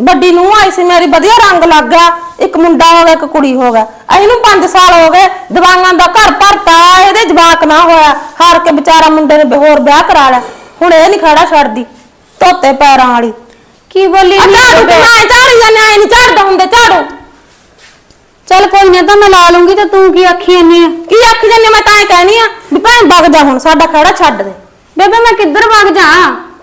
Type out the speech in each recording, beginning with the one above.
ਵੱਡੀ ਨੂੰ ਆਈ ਸੀ ਮੇਰੀ ਵਧੀਆ ਰੰਗ ਲੱਗ ਗਿਆ। ਇੱਕ ਮੁੰਡਾ ਹੋ ਗਿਆ ਇੱਕ ਕੁੜੀ ਹੋ ਗਿਆ। ਇਹਨੂੰ 5 ਸਾਲ ਹੋ ਗਏ ਦਵਾਈਆਂ ਦਾ ਘਰ ਭਰਤਾ ਇਹਦੇ ਜਵਾਕ ਨਾ ਹੋਇਆ। ਹਾਰ ਕੇ ਵਿਚਾਰਾ ਮੁੰਡੇ ਨੇ ਹੋਰ ਵਿਆਹ ਕਰਾ ਲਿਆ। ਹੁਣ ਇਹ ਨਹੀਂ ਖੜਾ ਛੱਡਦੀ ਧੋਤੇ ਪੈਰਾਂ ਵਾਲੀ। ਕੀ ਬੋਲੀ ਨੀ ਝਾੜੂ? ਮੈਂ ਝਾੜੂ ਜਾਂ ਨਹੀਂ ਝਾੜਦਾ ਹੁੰਦੇ ਝਾੜੂ। ਚੱਲ ਕੋਈ ਨਾ ਤਾਂ ਮੈਂ ਲਾ ਲੂੰਗੀ ਤੇ ਤੂੰ ਕੀ ਆਖੀ ਜਾਂਦੀ ਆ? ਕੀ ਆਖ ਜੰਨੇ ਮੈਂ ਤਾਂ ਇਹ ਕਹਿਣੀ ਆ ਵੀ ਭੈਣ ਵਗ ਜਾ ਹੁਣ ਸਾਡਾ ਖੜਾ ਛੱਡ ਦੇ। ਬੇਬੇ ਮੈਂ ਕਿੱਧਰ ਵਗ ਜਾ?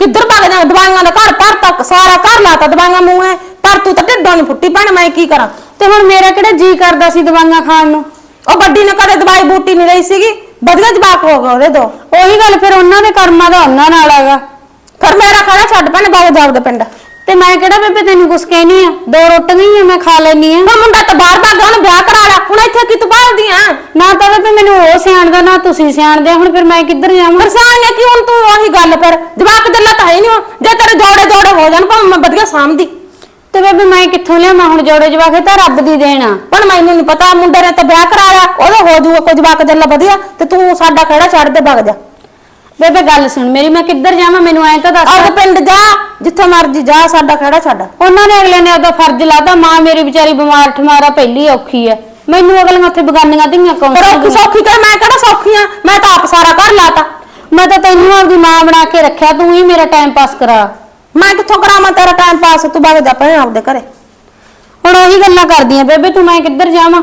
ਕਿੱਧਰ ਭੱਗ ਜਾ? ਦਵਾਈਆਂ ਦਾ ਘਰ ਭਰ ਤੱਕ ਸਾਰਾ ਘਰ ਲਾਤਾ ਦਵਾਈਆਂ ਮੂੰਹ ਹੈ ਪਰ ਤੂੰ ਤਾਂ ਢਿੱਡੋਂ ਨਹੀਂ ਫੁੱਟੀ ਭੈਣ ਮੈਂ ਕੀ ਕਰਾਂ? ਤੇ ਹੁਣ ਮੇਰਾ ਕਿਹੜਾ ਜੀ ਕਰਦਾ ਸੀ ਦਵਾਈਆਂ ਖਾਣ ਨੂੰ? ਉਹ ਵੱਡੀ ਨੇ ਕਦੇ ਦਵਾਈ ਬੂਟੀ ਨਹੀਂ ਲਈ ਸੀਗੀ। ਵਧੀਆ ਜਵਾਕ ਹੋ ਗਿਆ ਉਹਦੇ ਦੋ। ਉਹੀ ਗੱਲ ਫਿਰ ਉਹਨਾਂ ਦੇ ਕਰਮਾਂ ਦਾ ਉਹਨਾਂ ਨਾਲ ਹੈਗਾ। ਪਰ ਮੇਰਾ ਖਾਣਾ ਛੱਡ ਭੈਣ ਬਾਬੂ ਦੇ ਪਿੰਡ। ਤੇ ਮੈਂ ਕਿਹੜਾ ਬੇਬੇ ਤੈਨੂੰ ਕੁਛ ਕਹਿਨੀ ਆ? ਦੋ ਰੋਟੀਆਂ ਹੀ ਆ, ਮੈਂ ਖਾ ਲੈਣੀ ਆ। ਹੁਣ ਮੁੰਡਾ ਤਾਂ ਬਾਹਰ ਭੱਗ ਗਿਆ ਉਹਨੂੰ ਵਿਆਹ ਕਰਾ ਲਿਆ ਹੁਣ ਇੱਥੇ ਕੀ ਤੂੰ ਭਾਲਦੀ ਆ? ਨਾ ਤਾਂ ਬੇਬੇ ਮੈਨੂੰ ਉਹ ਸਿਆਣਦਾ ਨਾ ਤੁਸੀਂ ਸਿਆਣਦੇ ਹੁਣ ਫਿਰ ਮੈਂ ਕਿੱਧਰ ਜਾਵਾਂ? ਪਰਸਾਨੀਆਂ ਕੀ ਹੁਣ ਤੂੰ ਉਹੀ ਗੱਲ ਫਿਰ ਜਵਾਕ ਜੱਲਾ ਤਾਂ ਹੈ ਨਹੀਂ ਜੇ ਤੇਰੇ ਜੋੜੇ ਜੋੜੇ ਹੋ ਜਾਣ ਭਾਵੇਂ ਮੈਂ ਵਧੀਆ ਸਾਂਭਦੀ। ਤੇ ਬੇਬੇ ਮੈਂ ਕਿੱਥੋਂ ਲਿਆਵਾਂ ਹੁਣ ਜੋੜੇ ਜਵਾਕੇ? ਤਾਂ ਰੱਬ ਦੀ ਦੇਣ ਆ। ਹੁਣ ਮੈਨੂੰ ਨਹੀਂ ਪਤਾ ਮੁੰਡੇ ਨੇ ਤਾਂ ਵਿਆਹ ਕਰਾ ਲਿਆ ਉਹਦਾ ਹੋ ਜੂਗਾ ਕੋਈ ਜਵਾਕ ਜੱਲਾ ਵਧੀਆ ਤੇ ਤੂੰ ਸਾਡਾ ਖੜਾ ਛੱਡ ਦੇ ਭੱਗ ਜਾ। ਬੇਬੇ ਗੱਲ ਸੁਣ ਮੇਰੀ ਮੈਂ ਕਿੱਧਰ ਜਾਵਾਂ ਮੈਨੂੰ ਐਂ ਤਾਂ ਦੱਸ। ਆਪਦੇ ਪਿੰਡ ਜਾ ਜਿੱਥੇ ਮਰਜ਼ੀ ਜਾ ਸਾਡਾ ਖੜਾ ਛੱਡ। ਉਹਨਾਂ ਨੇ ਅਗਲੇ ਨੇ ਉਹਦਾ ਫਰਜ਼ ਲਾਤਾ ਮਾਂ ਮੇਰੀ ਵਿਚਾਰੀ ਬਿਮਾਰ ਠਮਾਰਾ ਪਹਿਲੀ ਔਖੀ ਐ। ਮੈਨੂੰ ਅਗਲੀਆਂ ਉੱਥੇ ਬਗਾਨੀਆਂ ਧੀਆਂ ਕੌਣ ਪਰ ਔਖੀ? ਸੌਖੀ ਕਰ ਮੈਂ ਕਿਹੜਾ ਸੌਖੀ ਆ? ਮੈਂ ਤਾਂ ਆਪ ਸਾਰਾ ਘਰ ਲਾਤਾ। ਮੈਂ ਤਾਂ ਤੈਨੂੰ ਆਪਦੀ ਮਾਂ ਬਣਾ ਕੇ ਰੱਖਿਆ ਤੂੰ ਹੀ ਮੇਰਾ ਟਾਈਮ ਪਾਸ ਕਰਾ। ਮੈਂ ਕਿੱਥੋਂ ਕਰਾਵਾਂ ਤੇਰਾ ਟਾਈਮ ਪਾਸ ਤੂੰ ਭੱਗ ਜਾ ਪਏ ਆਪਦੇ ਘਰੇ। ਹੁਣ ਉਹੀ ਗੱਲਾਂ ਕਰਦੀਆਂ ਬੇਬੇ ਤੂੰ ਮੈਂ ਕਿੱਧਰ ਜਾਵਾਂ?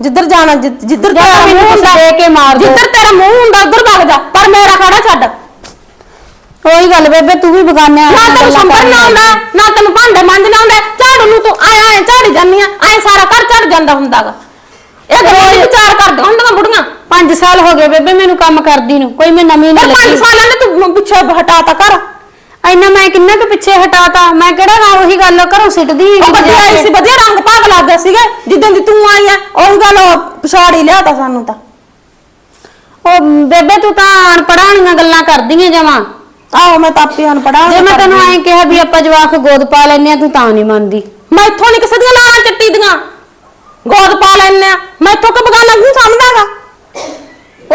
ਜਿੱਧਰ ਜਾਣਾ ਜਿ- ਜਿੱਧਰ ਤੇਰਾ ਮੂੰਹ ਹੁੰਦਾ ਦੇ ਕੇ ਮਾਰ ਦਿਓ। ਜਿੱਧਰ ਤੇਰਾ ਮੂੰਹ ਹੁੰਦਾ ਉਧਰ ਭੱਗ ਜਾ ਪਰ ਮੇਰਾ ਖੜਾ ਛੱਡ। ਉਹੀ ਗੱਲ ਬੇਬੇ ਤੂੰ ਵੀ ਬਗਾਨਿਆਂ ਨਾ ਤੈਨੂੰ ਸੰਭਰਨਾ ਆਉਂਦਾ ਨਾ ਤੈਨੂੰ ਭਾਂਡੇ ਮਾਂਜਣਾ ਆਉਂਦਾ ਝਾੜੂ ਨੂੰ ਤੂੰ ਆਏ ਆਏ ਝਾੜੀ ਜਾਂਦੀ ਆ ਐ ਸਾਰਾ ਘਰ ਝੜ ਜਾਂਦਾ ਹੁੰਦਾਗਾ ਇਹ ਗੱਲਾਂ ਦੀ ਵਿਚਾਰ ਕਰਦੀਆਂ ਹੁੰਦੀਆਂ ਬੁੜੀਆਂ। 5 ਸਾਲ ਹੋ ਗਏ ਬੇਬੇ ਮੈਨੂੰ ਕੰਮ ਕਰਦੀ ਨੂੰ ਕੋਈ ਮੈਂ ਨਵੀਂ ਪਰ ਨਹੀਂ ਪੰਜ ਲੱਗੀ। ਸਾਲਾਂ ਨੇ ਤੂੰ ਪਿੱਛੇ ਹਟਾਤਾ ਕਰ ਇੰਨਾ ਮੈਂ ਕਿੰਨਾ ਕੁ ਪਿੱਛੇ ਹਟਾਤਾ? ਮੈਂ ਕਿਹੜਾ ਨਾ ਉਹੀ ਗੱਲ ਘਰੋਂ ਸਿੱਟਦੀ ਉਹ ਜਾ ਆਈ। ਸੀ ਵਧੀਆ ਰੰਗ ਭਾਗ ਲੱਗਦੇ ਸੀਗੇ ਜਿੱਦਾਂ ਦੀ ਤੂੰ ਆਈ ਆ ਉਹੀ ਗੱਲ ਉਹ ਪਛਾੜੀ ਲਿਆਤਾ ਸਾਨੂੰ ਤਾਂ। ਉਹ ਬੇਬੇ ਤੂੰ ਤਾਂ ਅਨਪੜਾਣੀਆਂ ਗੱਲਾਂ ਕਰਦੀਆਂ ਜਮਾਂ। ਆਹੋ ਮੈਂ ਤਾਂ ਆਪੇ ਅਨਪੜਾ ਜੇ ਮੈਂ ਤੈਨੂੰ ਐਂ ਕਿਹਾ ਵੀ ਆਪਾਂ ਜਵਾਕ ਗੋਦ ਪਾ ਲੈਨੇ ਆ ਤੂੰ ਤਾਂ ਨਹੀਂ ਮੰਨਦੀ। ਮੈਂ ਇੱਥੋਂ ਨਹੀਂ ਕਿਸੇ ਦੀਆਂ ਲਾਲਾਂ ਚੱਟੀ ਦੀਆਂ। ਗੋਦ ਪਾ ਲੈਣੇ ਆ। ਮੈਂ ਇੱਥੋਂ ਕਿ ਬਗਾਨਾ? ਨਹੀਂ ਸਮਝਦਾਗਾ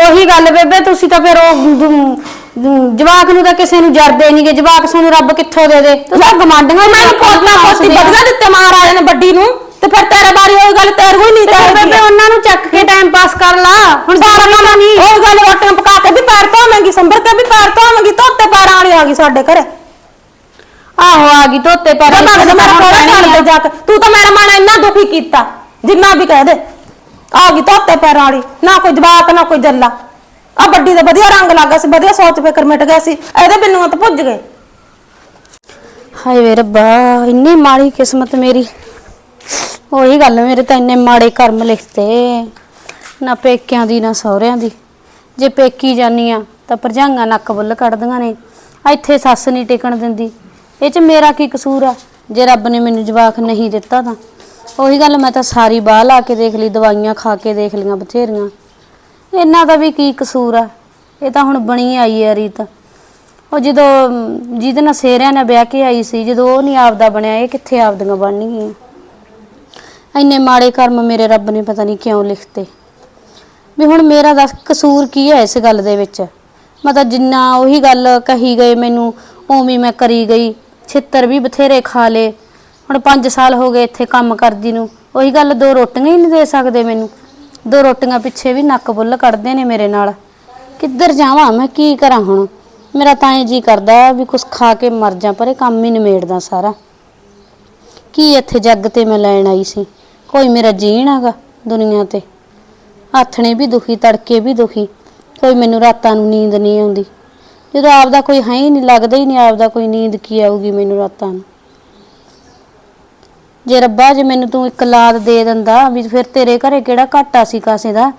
ਉਹੀ ਗੱਲ ਬੇਬੇ ਤੁਸੀਂ ਤਾਂ ਫਿਰ ਉਹ ਦੁ- ਜਵਾਕ ਨੂੰ ਤਾਂ ਕਿਸੇ ਨੂੰ ਜਰਦੇ ਨਹੀਂਗੇ ਜਵਾਕ ਸਾਨੂੰ ਰੱਬ ਕਿੱਥੋਂ ਦੇ ਦੇ? ਤੁਸੀਂ ਗਮਾਂਡੀਆਂ ਮੈਂ ਕੋਤਾ ਕੋਤੀ ਵਧੀਆ ਦਿੱਤੇ ਮਹਾਰਾਜ ਨੇ ਵੱਡੀ ਨੂੰ ਤੇ ਫਿਰ ਤੇਰੇ ਬਾਰੇ ਉਹ ਗੱਲ ਤੇਰੇ ਹੋਈ ਨਹੀਂ ਤੇ ਬੇਬੇ ਉਹਨਾਂ ਨੂੰ ਚੱਕ ਕੇ ਟਾਈਮ ਪਾਸ ਕਰ ਲਾ। ਹੁਣ ਸਾਰਾ ਕੰਮ ਨਹੀਂ ਉਹ ਗੱਲ ਰੋਟੀਆਂ ਪਕਾ ਕੇ ਵੀ ਪੈਰ ਧੋਵਾਂਗੀ ਸੰਭਰ ਤੇ ਵੀ ਪੈਰ ਧੋਵਾਂਗੀ ਧੋਤੇ ਪੈਰਾਂ ਵਾਲੀ ਆ ਗਈ ਸਾਡੇ ਘਰੇ। ਆਹੋ ਆ ਗਈ ਧੋਤੇ ਪਰ ਪਤਾ ਨਹੀਂ ਮੇਰਾ ਕੋਲ ਛੱਡ ਦੇ ਜਾ ਕੇ। ਤੂੰ ਤਾਂ ਮੇਰਾ ਮਨ ਇੰਨਾ ਦੁਖੀ ਕੀਤਾ ਜਿੰਨਾ ਵੀ ਕਹਿ ਦੇ। ਆ ਗਈ ਧੋਤੇ ਪੈਰਾਂ ਵਾਲੀ। ਨਾ ਕੋਈ ਜਵਾਕ ਨਾ ਕੋਈ ਜੱਲਾ। ਆ ਵੱਡੀ ਦਾ ਵਧੀਆ ਰੰਗ ਲੱਗਾ ਸੀ, ਵਧੀਆ ਸੋਚ ਫਿਕਰ ਮਿਟ ਗਿਆ ਸੀ, ਇਹਦੇ ਬਿੰਨੂ ਤਾਂ ਭੁੱਜ ਗਏ। ਹਾਏ ਵੇ ਰੱਬਾ, ਇੰਨੀ ਮਾੜੀ ਕਿਸਮਤ ਮੇਰੀ। ਉਹੀ ਗੱਲ ਮੇਰੇ ਤਾਂ ਇੰਨੇ ਮਾੜੇ ਕਰਮ ਲਿਖਤੇ। ਨਾ ਪੇਕਿਆਂ ਦੀ, ਨਾ ਸਹੁਰਿਆਂ ਦੀ। ਜੇ ਪੇਕੀ ਜਾਨੀ ਆ, ਤਾਂ ਭਰਜਾਈਆਂ ਨੱਕ ਬੁੱਲ ਕੱਢਦੀਆਂ ਨੇ। ਇੱਥੇ ਸੱਸ ਨਹੀਂ ਟਿਕਣ ਦਿੰਦੀ। ਇਹ ਚ ਮੇਰਾ ਕੀ ਕਸੂਰ ਆ? ਜੇ ਰੱਬ ਨੇ ਮੈਨੂੰ ਜਵਾਕ ਨਹੀਂ ਦਿੱਤਾ ਤਾਂ। ਉਹੀ ਗੱਲ ਮੈਂ ਤਾਂ ਸਾਰੀ ਬਾਹ ਲਾ ਕੇ ਦੇਖ ਲਈ, ਦਵਾਈਆਂ ਖਾ ਕੇ ਦੇਖ ਲਈਆਂ ਬਥੇਰੀਆਂ। ਇਹਨਾਂ ਦਾ ਵੀ ਕੀ ਕਸੂਰ ਆ? ਇਹ ਤਾਂ ਹੁਣ ਬਣੀ ਆਈ ਆ ਰੀਤ। ਉਹ ਜਦੋਂ ਅਮ, ਜਿਹਦੇ ਨਾਲ ਸੇਰਿਆਂ ਨਾਲ ਵਿਆਹ ਕੇ ਆਈ ਸੀ ਜਦੋਂ ਉਹ ਨਹੀਂ ਆਪਦਾ ਬਣਿਆ ਇਹ ਕਿੱਥੇ ਆਪਦੀਆਂ ਬਣਨਗੀਆਂ? ਇੰਨੇ ਮਾੜੇ ਕਰਮ ਮੇਰੇ ਰੱਬ ਨੇ ਪਤਾ ਨਹੀਂ ਕਿਉਂ ਲਿਖਤੇ। ਵੀ ਹੁਣ ਮੇਰਾ ਦੱਸ ਕਸੂਰ ਕੀ ਹੈ ਇਸ ਗੱਲ ਦੇ ਵਿੱਚ? ਮੈਂ ਤਾਂ ਜਿੰਨਾ ਉਹੀ ਗੱਲ ਕਹੀ ਗਏ ਮੈਨੂੰ ਉਵੇਂ ਮੈਂ ਕਰੀ ਗਈ। ਛਿੱਤਰ ਵੀ ਬਥੇਰੇ ਖਾ ਲੇ ਹੁਣ 5 ਸਾਲ ਹੋ ਗਏ ਇੱਥੇ ਕੰਮ ਕਰਦੀ ਨੂੰ। ਉਹੀ ਗੱਲ ਦੋ ਰੋਟੀਆਂ ਹੀ ਨਹੀਂ ਦੇ ਸਕਦੇ ਮੈਨੂੰ। ਦੋ ਰੋਟੀਆਂ ਪਿੱਛੇ ਵੀ ਨੱਕ ਬੁੱਲ ਕੱਢਦੇ ਨੇ ਮੇਰੇ ਨਾਲ। ਕਿੱਧਰ ਜਾਵਾਂ, ਮੈਂ ਕੀ ਕਰਾਂ ਹੁਣ? ਮੇਰਾ ਤਾਂ ਇਹ ਜੀ ਕਰਦਾ ਵੀ ਕੁਛ ਖਾ ਕੇ ਮਰ ਜਾ, ਪਰ ਇਹ ਕੰਮ ਹੀ ਨਿਮੇੜਦਾ ਸਾਰਾ। ਕੀ ਇੱਥੇ ਜੱਗ ਤੇ ਮੈਂ ਲੈਣ ਆਈ ਸੀ? ਕੋਈ ਮੇਰਾ ਜੀਣ ਹੈਗਾ ਦੁਨੀਆ ਤੇ। ਆਥਣੇ ਵੀ ਦੁਖੀ, ਤੜਕੇ ਵੀ ਦੁਖੀ। ਕੋਈ ਮੈਨੂੰ ਰਾਤਾਂ ਨੂੰ ਨੀਂਦ ਨਹੀਂ ਆਉਂਦੀ। ਜਦੋਂ ਆਪਦਾ ਕੋਈ ਹੈ ਹੀ ਨਹੀਂ, ਲੱਗਦਾ ਹੀ ਨਹੀਂ ਆਪਦਾ ਕੋਈ ਨੀਂਦ ਕੀ ਆਊਗੀ ਮੈਨੂੰ ਰਾਤਾਂ ਨੂੰ। ਜੇ ਰੱਬਾ ਜੇ ਮੈਨੂੰ ਤੂੰ ਇੱਕ ਲਾਦ ਦੇ ਦਿੰਦਾ ਵੀ ਫਿਰ ਤੇਰੇ ਘਰੇ ਕਿਹੜਾ ਘਾਟਾ ਸੀ ਕਾਸੇ ਦਾ?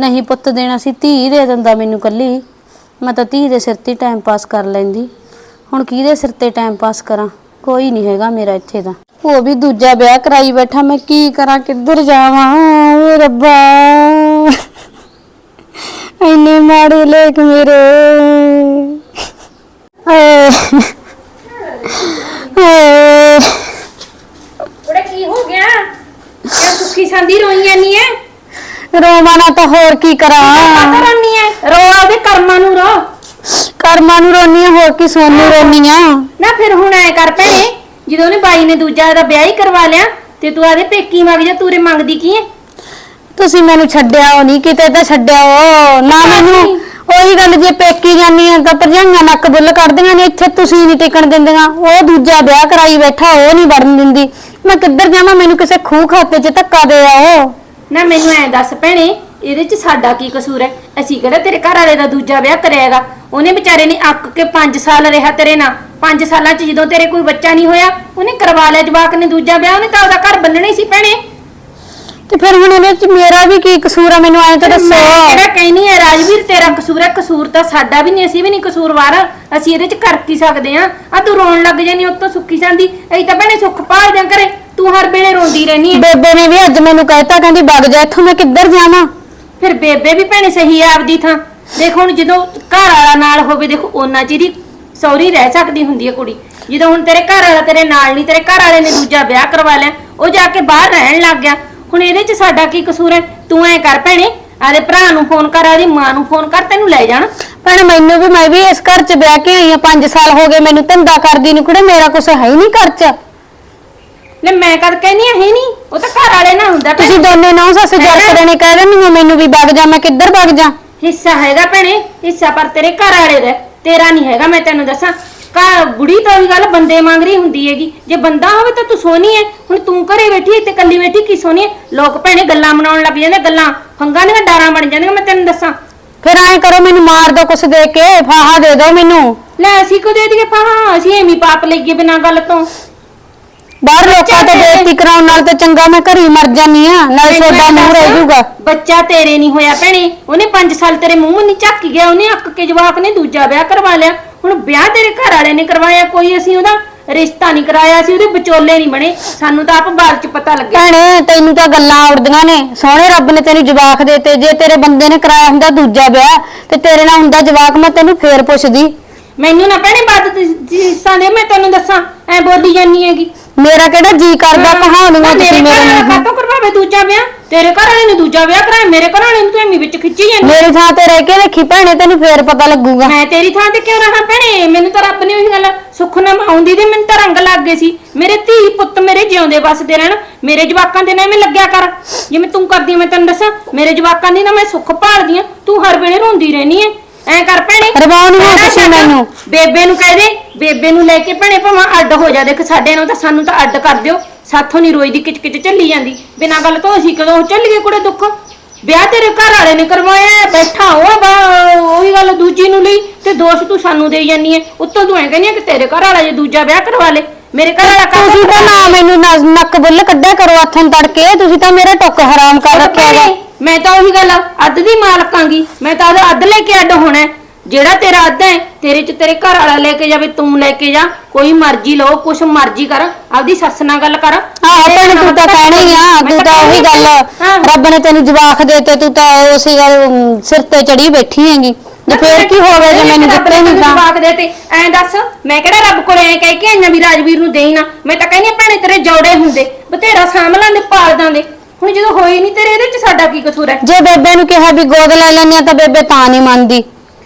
ਨਹੀਂ ਪੁੱਤ ਦੇਣਾ ਸੀ ਧੀ ਦੇ ਦਿੰਦਾ ਮੈਨੂੰ ਕੱਲੀ। ਮੈਂ ਤਾਂ ਧੀ ਦੇ ਸਿਰ ਤੇ ਟਾਈਮ ਪਾਸ ਕਰ ਲੈਂਦੀ। ਹੁਣ ਕਿਹਦੇ ਸਿਰ ਤੇ ਟਾਈਮ ਪਾਸ ਕਰਾਂ? ਕੋਈ ਨਹੀਂ ਹੈਗਾ ਮੇਰਾ ਇੱਥੇ ਦਾ ਉਹ ਵੀ ਦੂਜਾ ਵਿਆਹ ਕਰਾਈ ਬੈਠਾ, ਮੈਂ ਕੀ ਕਰਾਂ, ਕਿੱਧਰ ਜਾਵਾਂ? ਵੇ ਰੱਬਾ! ਇੰਨੇ ਮਾੜੇ ਲੇਖ ਮੇਰੇ। ਏ ਏ ਉਹਦਾ ਕੀ ਹੋ ਗਿਆ ਸੁੱਖੀ ਸੰਦੀ ਰੋਈ ਜਾਨੀ ਐ? ਰੋਵਾਂ ਨਾ ਤਾਂ ਹੋਰ ਕੀ ਕਰਾਂ। ਰੋਣੀ ਐ? ਰੋ ਉਹਦੇ ਕਰਮਾਂ ਨੂੰ ਰੋ। ਕਰਮਾਂ ਨੂੰ ਰੋਨੀ ਆ ਹੋਰ ਕੀ ਸੋਨੂੰ ਰੋਨੀ ਆ। ਨਾ ਫਿਰ ਹੁਣ ਐ ਕਰ ਭੈਣੇ ਜਦੋਂ ਉਹਨੇ ਬਾਈ ਨੇ ਦੂਜਾ ਦਾ ਵਿਆਹ ਹੀ ਕਰਵਾ ਲਿਆ ਤੇ ਤੂੰ ਆਦੇ ਪੇਕੀ ਮੰਗ ਜਾ ਤੂਰੇ ਮੰਗਦੀ ਕੀ ਹੈ ਤੁਸੀਂ ਮੈਨੂੰ ਛੱਡਿਆ ਉਹ ਨਹੀਂ ਕਿਤੇ ਤਾਂ ਛੱਡਿਆ ਉਹ। ਨਾ ਮੈਨੂੰ ਉਹੀ ਗੱਲ ਜੇ ਪੇਕੀ ਜਾਂਦੀ ਆ ਤਾਂ ਭਰਜਾਈਆਂ ਨੱਕ ਬੁੱਲ ਕੱਢਦੀਆਂ ਨੇ ਇੱਥੇ ਤੁਸੀਂ ਨਹੀਂ ਟਿਕਣ ਦਿੰਦੀਆਂ। ਉਹ ਦੂਜਾ ਵਿਆਹ ਕਰਾਈ ਬੈਠਾ ਉਹ ਨਹੀਂ ਵੜਨ ਦਿੰਦੀ। ਮੈਂ ਕਿੱਧਰ ਜਾਵਾਂ? ਮੈਨੂੰ ਕਿਸੇ ਖੂਹ ਖਾਤੇ 'ਚ ਧੱਕਾ ਦੇ ਆਓ ਨਾ ਮੈਨੂੰ ਐ ਦੱਸ ਭੈਣੇ, ਇਹਦੇ ਚ ਸਾਡਾ ਕੀ ਕਸੂਰ ਹੈ? ਅਸੀਂ ਕਿਹੜਾ ਤੇਰੇ ਘਰ ਵਾਲੇ ਦਾ ਦੂਜਾ ਵਿਆਹ ਕਰਿਆਗਾ ਉਹਨੇ ਵਿਚਾਰੇ ਨੇ ਅੱਕ ਕੇ 5 ਸਾਲ ਰਿਹਾ ਤੇਰੇ ਨਾਲ। 5 ਸਾਲਾਂ ਚ ਜਦੋਂ ਤੇਰੇ ਕੋਈ ਬੱਚਾ ਨਹੀਂ ਹੋਇਆ, ਉਹਨੇ ਕਰਵਾ ਲਿਆ ਜਵਾਕ ਨੇ ਦੂਜਾ ਵਿਆਹ, ਉਹਨੇ ਤਾਂ ਉਹਦਾ ਘਰ ਬੰਨਣਾ ਹੀ ਸੀ ਭੈਣੇ। ਤੇ ਫਿਰ ਹੁਣ ਇਹਦੇ 'ਚ ਮੇਰਾ ਵੀ ਕੀ ਕਸੂਰ ਆ ਮੈਨੂੰ ਐਂ ਤਾਂ ਦੱਸੋ। ਮੈਂ ਕਿਹੜਾ ਕਹਿਨੀ ਹੈ ਰਾਜਵੀਰ ਤੇਰਾ ਕਸੂਰ ਹੈ ਕਸੂਰ ਤਾਂ ਸਾਡਾ ਵੀ ਨਹੀਂ ਅਸੀਂ ਵੀ ਨਹੀਂ ਕਸੂਰਵਾਰ। ਅਸੀਂ ਇਹਦੇ ਚ ਕਰ ਕੀ ਸਕਦੇ ਆ? ਆ ਤੂੰ ਰੋਣ ਲੱਗ ਜਾਨੀ ਉੱਤੋਂ ਸੁੱਕੀ ਜਾਂਦੀ। ਅਸੀਂ ਤਾਂ ਭੈਣੇ ਸੁੱਖ ਭਾਲ ਦਿਆਂ ਕਰੇ ਤੂੰ ਹਰ ਵੇਲੇ ਰੋਂਦੀ ਰਹਿਨੀ ਹੈ ਬੇਬੇ ਨੇ ਵੀ ਅੱਜ ਮੈਨੂੰ ਕਹਿਤਾ ਕਹਿੰਦੀ ਵਗ ਜਾ ਇੱਥੋਂ ਮੈਂ ਕਿੱਧਰ ਜਾਵਾਂ? ਫਿਰ ਬੇਬੇ ਵੀ ਭੈਣੇ ਸਹੀ ਆ ਆਪਦੀ ਥਾਂ। ਦੇਖ ਹੁਣ ਜਦੋਂ ਘਰ ਵਾਲਾ ਨਾਲ ਹੋਵੇ ਦੇਖੋ ਉਹਨਾਂ ਚਿਰ ਹੀ ਸੌਰੀ ਰਹਿ ਸਕਦੀ ਹੁੰਦੀ ਹੈ ਕੁੜੀ। ਜਦੋਂ ਹੁਣ ਤੇਰੇ ਘਰ ਵਾਲਾ ਤੇਰੇ ਨਾਲ ਨਹੀਂ ਤੇਰੇ ਘਰ ਵਾਲੇ ਨੇ ਦੂਜਾ ਵਿਆਹ ਕਰਵਾ ਲਿਆ ਉਹ ਜਾ ਕੇ ਬਾਹਰ ਰਹਿਣ ਲੱਗ ਗਿਆ। ਹੁਣ ਇਹਦੇ 'ਚ ਸਾਡਾ ਕੀ ਕਸੂਰ ਹੈ? ਤੂੰ ਐ ਕਰ ਭੈਣੇ ਆਦੇ ਭਰਾ ਨੂੰ ਫੋਨ ਕਰ ਆਦੀ ਮਾਂ ਨੂੰ ਫੋਨ ਕਰ ਤੈਨੂੰ ਲੈ ਜਾਣ। ਭੈਣੇ ਮੈਨੂੰ ਵੀ ਮੈਂ ਵੀ ਇਸ ਘਰ 'ਚ ਵਿਆਹ ਕੇ ਆਈ ਆ 5 ਸਾਲ ਹੋ ਗਏ ਮੈਨੂੰ ਧੰਦਾ ਕਰਦੀ ਨੂੰ ਕਿਹੜਾ ਮੇਰਾ ਕੁਛ ਹੈ ਹੀ ਨਹੀਂ ਘਰ 'ਚ। ਲੈ ਮੈਂ ਕਦ ਕਹਿੰਨੀ ਹੈ ਨਹੀਂ? ਉਹ ਤਾਂ ਘਰ ਵਾਲੇ ਨਾਲ ਹੁੰਦਾ ਭੈਣੇ। ਤੁਸੀਂ ਦੋਨੇ ਨੌ ਸੱਸ ਜਰਕਦੇ ਨੇ ਕਹਿ ਦਿੰਦੀ ਮੈਨੂੰ ਵੀ ਵਗ ਜਾ ਮੈਂ ਕਿੱਧਰ ਵਗ ਜਾ? ਹਿੱਸਾ ਹੈਗਾ ਭੈਣੇ ਹਿੱਸਾ ਪਰ ਤੇਰੇ ਘਰ ਵਾਲੇ ਦਾ ਹੈ, ਤੇਰਾ ਨਹੀਂ ਹੈਗਾ ਮੈਂ ਤੈਨੂੰ ਦੱਸਾਂ। ਕਾ ਬੁੜੀ ਤਾਂ ਉਹੀ ਗੱਲ ਬੰਦੇ ਮੰਗ ਰਹੀ ਹੁੰਦੀ ਹੈਗੀ। ਜੇ ਬੰਦਾ ਹੋਵੇ ਤਾਂ ਤੂੰ ਸੋਹਣੀ ਹੈ ਹੁਣ ਤੂੰ ਘਰੇ ਬੈਠੀ ਤੇ ਕੱਲੀ ਬੈਠੀ ਕੀ ਸੋਹਣੀ ਹੈ ਲੋਕ ਭੈਣੇ ਗੱਲਾਂ ਬਣਾਉਣ ਲੱਗ ਜਾਂਦੇ ਗੱਲਾਂ ਫੰਗਾਂ ਦੀਆਂ ਡਾਰਾਂ ਬਣ ਜਾਂਦੀਆਂ ਮੈਂ ਤੈਨੂੰ ਦੱਸਾਂ। ਫਿਰ ਐਂ ਕਰੋ ਮੈਨੂੰ ਮਾਰ ਦੋ ਕੁਛ ਦੇ ਕੇ ਫਾਹਾ ਦੇ ਦਿਓ ਮੈਨੂੰ। ਲੈ ਅਸੀਂ ਕੋ ਦੇ ਦਈਏ ਫਾਹਾਂ? ਅਸੀਂ ਐਵੇਂ ਪਾਪ ਲਈਏ ਬਿਨਾਂ ਗੱਲ ਤੋਂ। ਬਾਹਰ ਲੋਕਾਂ ਤੇ ਬੇਇੱਜ਼ਤੀ ਕਰਾਉਣ ਨਾਲ ਤੇ ਚੰਗਾ ਮੈਂ ਘਰੀ ਮਰ ਜਾਨੀ ਆ ਨਾਲ ਐਂ ਮੂੰਹ ਰਹਿ ਜਾਊਗਾ। ਬੱਚਾ ਤੇਰੇ ਨਹੀਂ ਹੋਇਆ ਭੈਣੇ। ਉਹਨੇ 5 ਸਾਲ ਤੇਰੇ ਮੂੰਹ ਨਹੀਂ ਝੱਕ ਗਿਆ ਉਹਨੇ ਅੱਕ ਕੇ ਜਵਾਕ ਨੇ ਦੂਜਾ ਵਿਆਹ ਕਰਵਾ ਲਿਆ। ਹੁਣ ਵਿਆਹ ਤੇਰੇ ਘਰ ਵਾਲੇ ਨੇ ਕਰਵਾਇਆ ਕੋਈ ਅਸੀਂ ਉਹਦਾ ਰਿਸ਼ਤਾ ਨਹੀਂ ਕਰਾਇਆ ਸੀ ਉਹਦੇ ਵਿਚੋਲੇ ਨਹੀਂ ਬਣੇ। ਸਾਨੂੰ ਤਾਂ ਆਪ ਬਾਅਦ ਚ ਪਤਾ ਲੱਗਿਆ। ਭੈਣੇ ਤੈਨੂੰ ਤਾਂ ਗੱਲਾਂ ਉੜਦੀਆਂ ਨੇ। ਸੋਹਣੇ ਰੱਬ ਨੇ ਤੈਨੂੰ ਜਵਾਕ ਦੇਤੇ। ਜੇ ਤੇਰੇ ਬੰਦੇ ਨੇ ਕਰਾਇਆ ਹੁੰਦਾ ਦੂਜਾ ਵਿਆਹ ਤੇ ਤੇਰੇ ਨਾਲ ਹੁੰਦਾ ਜਵਾਕ ਮੈਂ ਤੈਨੂੰ ਫੇਰ ਪੁੱਛਦੀ। ਮੈਨੂੰ ਨਾ ਭੈਣੇ ਬਾਤ ਜਿਸਾਂ ਦੇ ਮੈਂ ਤੈਨੂੰ ਦੱਸਾਂ। ਐ ਬੋਲੀ ਜਾਨੀ ਹੈਗੀ। ਮੇਰਾ ਕਿਹੜਾ ਜੀ ਕਰਦਾ ਕਹਾਣੀਆਂ ਤੁਸੀਂ ਮੇਰੇ ਨਾਲ ਕਾਤੋਂ ਕਰਵਾਵੇ ਦੂਜਾ ਵਿਆਹ? ਤੇਰੇ ਘਰ ਵਾਲੇ ਨੇ ਦੂਜਾ ਵਿਆਹ ਕਰਾਇਆ ਮੇਰੇ ਘਰ ਵਾਲੇ ਨੂੰ ਤੂੰ ਐਵੇਂ ਵਿੱਚ ਖਿੱਚੀ ਜਾਂਦੀ। ਮੇਰੀ ਥਾਂ ਤੇ ਰਹਿ ਕੇ ਦੇਖੀ ਭੈਣੇ ਤੈਨੂੰ ਫੇਰ ਪਤਾ ਲੱਗੂਗਾ। ਮੈਂ ਤੇਰੀ ਥਾਂ ਤੇ ਕਿਉਂ ਰਹਾ ਭੈਣੇ? ਮੈਨੂੰ ਤਾਂ ਰੱਬ ਨੇ ਉਹੀ ਗੱਲ ਸੁੱਖ ਨਾ ਆਉਂਦੀ ਤੇ ਮੈਨੂੰ ਤਾਂ ਰੰਗ ਲੱਗ ਗਏ ਸੀ। ਮੇਰੇ ਧੀ ਪੁੱਤ ਮੇਰੇ ਜਿਉਂਦੇ ਵਸਦੇ ਰਹਿਣ। ਮੇਰੇ ਜਵਾਕਾਂ ਦੇ ਨਾ ਐਵੇਂ ਲੱਗਿਆ ਕਰ। ਜਿਵੇਂ ਤੂੰ ਕਰਦੀ ਮੈਂ ਤੈਨੂੰ ਦੱਸਾਂ ਮੇਰੇ ਜਵਾਕਾਂ ਦੀ ਨਾ ਮੈਂ ਸੁੱਖ ਭਾਲਦੀ ਆ। ਤੂੰ ਹਰ ਵੇਲੇ ਰੋਂਦੀ ਰਹਿਨੀ ਐ ਐ ਕਰ ਭੈਣੇ। ਰਵਾਉਣੀ ਤੁਸੀਂ ਛੱਡ, ਮੈਨੂੰ। ਬੇਬੇ ਨੂੰ ਕਹਿ ਦੇ ਬੇਬੇ ਨੂੰ ਲੈ ਕੇ ਭੈਣੇ ਭਾਵੇਂ ਅੱਡ ਹੋ ਜਾ ਦੇਖ ਸਾਡੇ ਨੂੰ ਤਾਂ ਸਾਨੂੰ ਤਾਂ ਅੱਡ ਕਰ ਦਿਓ। ਸਾਥੋਂ ਨਹੀਂ ਰੋਈ ਦੀ ਕਿਚ ਕਿਚ ਚੱਲੀ ਜਾਂਦੀ। ਬਿਨਾਂ ਗੱਲ ਤੋਂ ਅਸੀਂ ਕਦੋਂ ਚੱਲ ਗਏ ਕੁੜੇ ਦੁੱਖ? ਵਿਆਹ ਤੇਰੇ ਘਰ ਵਾਲੇ ਨੇ ਕਰਵਾਇਆ ਹੈ, ਬੈਠਾ ਉਹ ਬਾ- ਉਹੀ ਗੱਲ ਦੂਜੀ ਨੂੰ ਲਈ ਤੇ ਦੋਸ਼ ਤੂੰ ਸਾਨੂੰ ਦੇਈ ਜਾਨੀ ਐ। ਉੱਤੋਂ ਤੂੰ ਐ ਕਹਿੰਦੀ ਐ ਕਿ ਤੇਰੇ ਘਰ ਵਾਲਾ ਜੇ ਦੂਜਾ ਵਿਆਹ ਕਰਵਾ ਲੇ ਮੇਰੇ ਘਰ ਵਾਲਾ ਤੁਸੀਂ ਤਾਂ ਨਾ ਮੈਨੂੰ ਨਸ- ਨੱਕ ਬੁੱਲ ਕੱਢਿਆ ਕਰੋ ਹੱਥਾਂ ਨੂੰ ਤੜਕੇ ਤੁਸੀਂ ਤਾਂ ਮੇਰਾ ਟੁੱਕ ਹਰਾਮ ਕਰ ਰੱਖਿਆ ਵਾ। ਮੈਂ ਤਾਂ ਉਹੀ ਗੱਲ ਅੱਧ ਦੀ ਮਾਲਕਾਂਗੀ ਮੈਂ ਤਾਂ ਉਹਦਾ ਅੱਧ ਲੈ ਕੇ ਅੱਡ ਹੋਣਾ ਹੈ। ਜਿਹੜਾ ਤੇਰਾ ਅੱਧ ਹੈ ਤੇਰੇ ਚ ਤੇਰੇ ਘਰ ਵਾਲਾ ਲੈ ਕੇ ਜਾਵੇ ਤੂੰ ਲੈ ਕੇ ਜਾ। ਕੋਈ ਮਰਜ਼ੀ ਲਓ ਕੁਛ ਮਰਜ਼ੀ ਕਰ। ਆਪਦੀ ਸੱਸ ਨਾਲ ਗੱਲ ਕਰ। ਆਹ ਭੈਣੇ ਤੂੰ ਤਾਂ ਕਹਿਣਾ ਹੀ ਆ ਮੈਂ ਤੂੰ ਤਾਂ ਉਹੀ ਗੱਲ ਹਾਂ। ਰੱਬ ਨੇ ਤੈਨੂੰ ਜਵਾਕ ਦੇਤੇ ਤੂੰ ਤਾਂ ਉਸੇ ਗੱਲ ਅਮ, ਸਿਰ ਤੇ ਚੜੀ ਬੈਠੀ ਹੈਗੀ। ਤੇ ਫੇਰ ਕੀ ਹੋਵੇ ਜੇ ਮੈਨੂੰ ਦਿੱਤੇ ਨਹੀਂ ਤਾਂ? ਜਵਾਕ ਦੇ ਤੇ ਐਂ ਦੱਸ ਮੈਂ ਕਿਹੜਾ ਰੱਬ ਕੋਲੇ ਐਂ ਕਹਿ ਕੇ ਆਈਆਂ ਵੀ ਰਾਜਵੀਰ ਨੂੰ ਦੇਈ ਨਾ? ਮੈਂ ਤਾਂ ਕਹਿੰਦੀ ਹਾਂ, ਭੈਣੇ ਤੇਰੇ ਜੋੜੇ ਹੁੰਦੇ। ਬਥੇਰਾ ਸਾਂਭਲਾਂ ਦੇ ਪਾਲਦਾਂ ਦੇ ਹੁਣ ਜਦੋਂ ਹੋਈ ਨਹੀਂ ਤੇਰੇ ਇਹਦੇ ਚ ਸਾਡਾ ਕੀ ਕਸੂਰ ਹੈ? ਜੇ ਬੇਬੇ ਨੂੰ ਕਿਹਾ ਵੀ ਗੋਦ ਲੈ ਲੈਣੀ ਆ ਤਾਂ ਬੇਬੇ ਤਾਂ ਨਹੀਂ ਮੰਨਦੀ।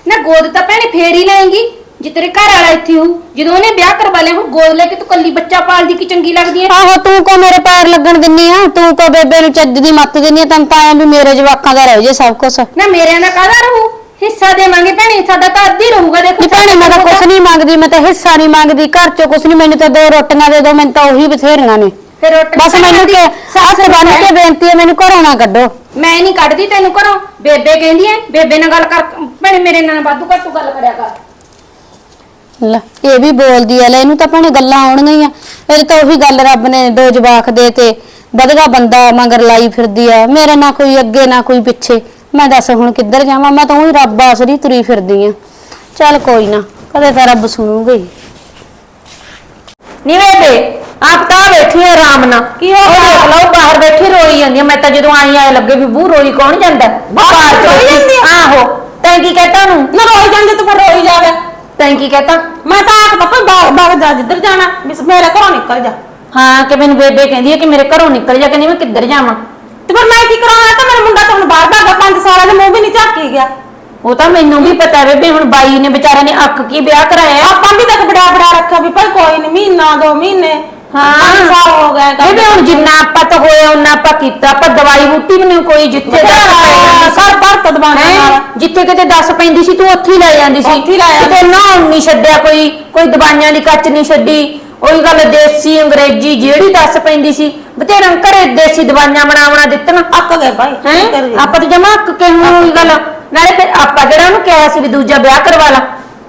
ਨਾ ਗੋਦ ਤਾਂ ਭੈਣੇ ਫੇਰ ਹੀ ਲੈਂਗੀ ਜੇ ਤੇਰੇ ਘਰ ਵਾਲਾ ਇੱਥੇ ਹੋਊ ਜਦੋਂ ਉਹਨੇ ਵਿਆਹ ਕਰਵਾ ਲਿਆ ਹੁਣ ਗੋਦ ਲੈ ਕੇ ਤੂੰ ਕੱਲੀ ਬੱਚਾ ਪਾਲਦੀ ਕੀ ਚੰਗੀ ਲੱਗਦੀ ਹੈ? ਆਹੋ ਤੂੰ ਕੋ ਮੇਰੇ ਪੈਰ ਲੱਗਣ ਦਿੰਨੀ ਆ? ਤੂੰ ਕੋ ਬੇਬੇ ਨੂੰ ਚੱਜ ਦੀ ਮੱਤ ਦਿੰਨੀ ਆ? ਤੈਨੂੰ ਤਾਂ ਐਂ ਵੀ ਮੇਰੇ ਜਵਾਕਾਂ ਦਾ ਰਹਿ ਜੇ ਸਭ ਕੁਝ ਨਾ ਮੇਰਿਆਂ ਦਾ ਕਾਹਦਾ ਰਹੂ? ਹਿੱਸਾ ਦੇਵਾਂਗੇ ਭੈਣੇ ਸਾਡਾ ਤਾਂ ਅੱਧੀ ਰਹੂਗਾ ਦੇਖੋ ਨਹੀਂ ਭੈਣੇ ਮੈਂ ਤਾਂ ਕੁਛ ਨਹੀਂ ਮੰਗਦੀ ਮੈਂ ਤਾਂ ਹਿੱਸਾ ਨਹੀਂ ਮੰਗਦੀ ਘਰ ਚੋਂ ਕੁਛ ਨਹੀਂ ਮੈਨੂੰ ਤਾਂ ਦੋ ਰੋਟੀਆਂ ਦੇ ਦਿਓ ਮੈਨੂੰ ਤਾਂ ਉਹੀ ਬਥੇਰੀਆਂ ਨੇ। ਫਿਰ ਰੋਟੀ ਬਸ ਮੈਨੂੰ ਕਿ ਹੱਥ ਬੰਨ ਕੇ ਬੇਨਤੀ ਹੈ ਮੈਨੂੰ ਘਰੋਂ ਨਾ ਕੱਢੋ। ਮੈਂ ਨਹੀਂ ਕੱਢਦੀ ਤੈਨੂੰ ਘਰੋਂ। ਬੇਬੇ ਕਹਿੰਦੀ ਐ ਬੇਬੇ ਨਾਲ ਗੱਲ ਕਰ ਭੈਣੇ ਮੇਰੇ ਨਾਲ ਵਾਧੂ ਘੱਟੂ ਗੱਲ ਕਰਿਆ ਕਰ। ਲੈ ਇਹ ਵੀ ਬੋਲਦੀ ਐ ਲੈ ਇਹਨੂੰ ਤਾਂ ਭੈਣੇ ਗੱਲਾਂ ਆਉਣਗੀਆਂ ਹੀ ਆ। ਤਾਂ ਉਹੀ ਗੱਲ ਰੱਬ ਨੇ ਦੋ ਜਵਾਕ ਦੇ ਤੇ ਵਧਗਾ ਬੰਦਾ ਮਗਰ ਲਾਈ ਫਿਰਦੀ ਆ ਮੇਰੇ ਨਾ ਕੋਈ ਅੱਗੇ ਨਾ ਕੋਈ ਪਿੱਛੇ। ਮੈਂ ਦੱਸ ਹੁਣ ਕਿੱਧਰ ਜਾਵਾਂ? ਮੈਂ ਤਾਂ ਉਹੀ ਰੱਬ ਆਸਰੀ ਤੁਰੀ ਫਿਰਦੀ ਆ। ਚੱਲ ਕੋਈ ਨਾ ਕਦੇ ਤਾਂ ਰੱਬ ਸੁਣੂਗਾ ਹੀ। ਨੀ ਬੇਬੇ ਆਪ ਤਾਂ ਬੈਠੀ ਆ ਆਰਾਮ ਨਾਲ। ਕੀ ਹੋ ਗਿਆ? ਦੇਖ ਲਓ ਬਾਹਰ ਬੈਠੀ ਰੋਈ ਜਾਂਦੀ ਆ। ਮੈਂ ਤਾਂ ਜਦੋਂ ਆਈ ਆਏ ਲੱਗੇ ਵੀ ਬੂ ਰੋਈ ਕੌਣ ਜਾਂਦਾ? ਬਾਹਰ ਰੋਈ ਜਾਂਦੀ ਆ? ਆਹੋ ਤੈਂ ਕੀ ਕਹਤਾ ਨੂੰ ਨਾ ਰੋਈ ਜਾਂਦੇ ਤਾਂ ਫਿਰ ਰੋਈ ਜਾਵੇ। ਤੈਂ ਕੀ ਕਹਤਾ? ਮੈਂ ਤਾਂ ਆਖ ਪਾਪਾ ਬਾਗ ਬਾਗ ਜਾ ਜਿੱਧਰ ਜਾਣਾ ਮਿਸ ਮੇਰੇ ਘਰੋਂ ਨਿਕਲ ਜਾ। ਹਾਂ ਕਿ ਮੈਨੂੰ ਬੇਬੇ ਕਹਿੰਦੀ ਹੈ ਕਿ ਮੇਰੇ ਘਰੋਂ ਨਿਕਲ ਜਾ ਕਹਿੰਦੀ ਮੈਂ ਕਿੱਧਰ ਜਾਵਾਂ? ਤੇ ਫਿਰ ਮੈਂ ਕੀ ਕਰਾਂ ਤਾਂ ਮੇਰਾ ਮੁੰਡਾ ਤਾਂ ਹੁਣ ਬਾਹਰ ਭਾਗਾ 5 ਸਾਲਾਂ ਦੇ ਮੂੰਹ ਵੀ ਨਹੀਂ ਝਾਕੀ ਗਿਆ। ਉਹ ਤਾਂ ਮੈਨੂੰ ਵੀ ਪਤਾ ਬੇਬੇ ਹੁਣ ਬਾਈ ਨੇ ਵਿਚਾਰੇ ਨੇ ਅੱਕ ਕੀ ਵਿਆਹ ਕਰਾਇਆ? ਆਪਾਂ ਵੀ ਤਾਂ ਬੜਾ ਬੜਾ ਰੱਖਿਆ ਵੀ ਭਾਈ ਕੋਈ ਨਹੀਂ ਮਹੀਨਾ ਦੋ ਮਹੀਨੇ। ਹਾਂ। ਬੇਬੇ ਹੁਣ ਜਿੰਨਾ ਆਪਾਂ ਤਾਂ ਹੋਇਆ ਉਹਨਾਂ ਆਪਾਂ ਕੀਤਾ। ਆਪਾਂ ਦਵਾਈ ਬੂਟੀ ਵੀ ਨਹੀਂ ਕੋਈ ਜਿੱਥੇ ਦਸ ਪੈ ਜਾਂਦੀ ਸੀ। ਸਰ ਭਰਤ ਦਬਾਣਾ ਨਾਲ। ਹੈਂ? ਜਿੱਥੇ ਕਿਤੇ 10 ਪੈਂਦੀ ਸੀ ਤੂੰ ਉੱਥੇ ਹੀ ਲੈ ਜਾਂਦੀ ਸੀ। ਉੱਥੇ ਹੀ ਲੈ ਜਾਂਦੀ ਕਿਤੇ ਨਹਾਉਣ ਨਹੀਂ ਛੱਡਿਆ ਕੋਈ ਕੋਈ ਦਵਾਈਆਂ ਦੀ ਕੱਚ ਨਹੀਂ ਛੱਡੀ। ਉਹੀ ਗੱਲ ਦੇਸੀ ਅੰਗਰੇਜ਼ੀ ਜਿਹੜੀ 10 ਪੈਂਦੀ ਸੀ। ਬਥੇਰਾ ਘਰੇ ਦੇਸੀ ਦਵਾਈਆਂ ਬਣਾਉਣਾ ਦਿੱਤੀਆਂ। ਅੱਕ ਗਏ ਭਾਈ ਹੈਂ? ਕੀ ਕਰੀਏ? ਆਪਾਂ ਤਾਂ ਜਮਾ ਅੱਕ ਕੇ ਹੁਣ ਉਹੀ ਗੱਲ। ਨਾਲੇ ਫਿਰ ਆਪਾਂ ਜਿਹੜਾ ਉਹਨੂੰ ਕਿਹਾ ਸੀ ਵੀ ਦੂਜਾ ਵਿਆਹ ਕਰਵਾ ਲਾ।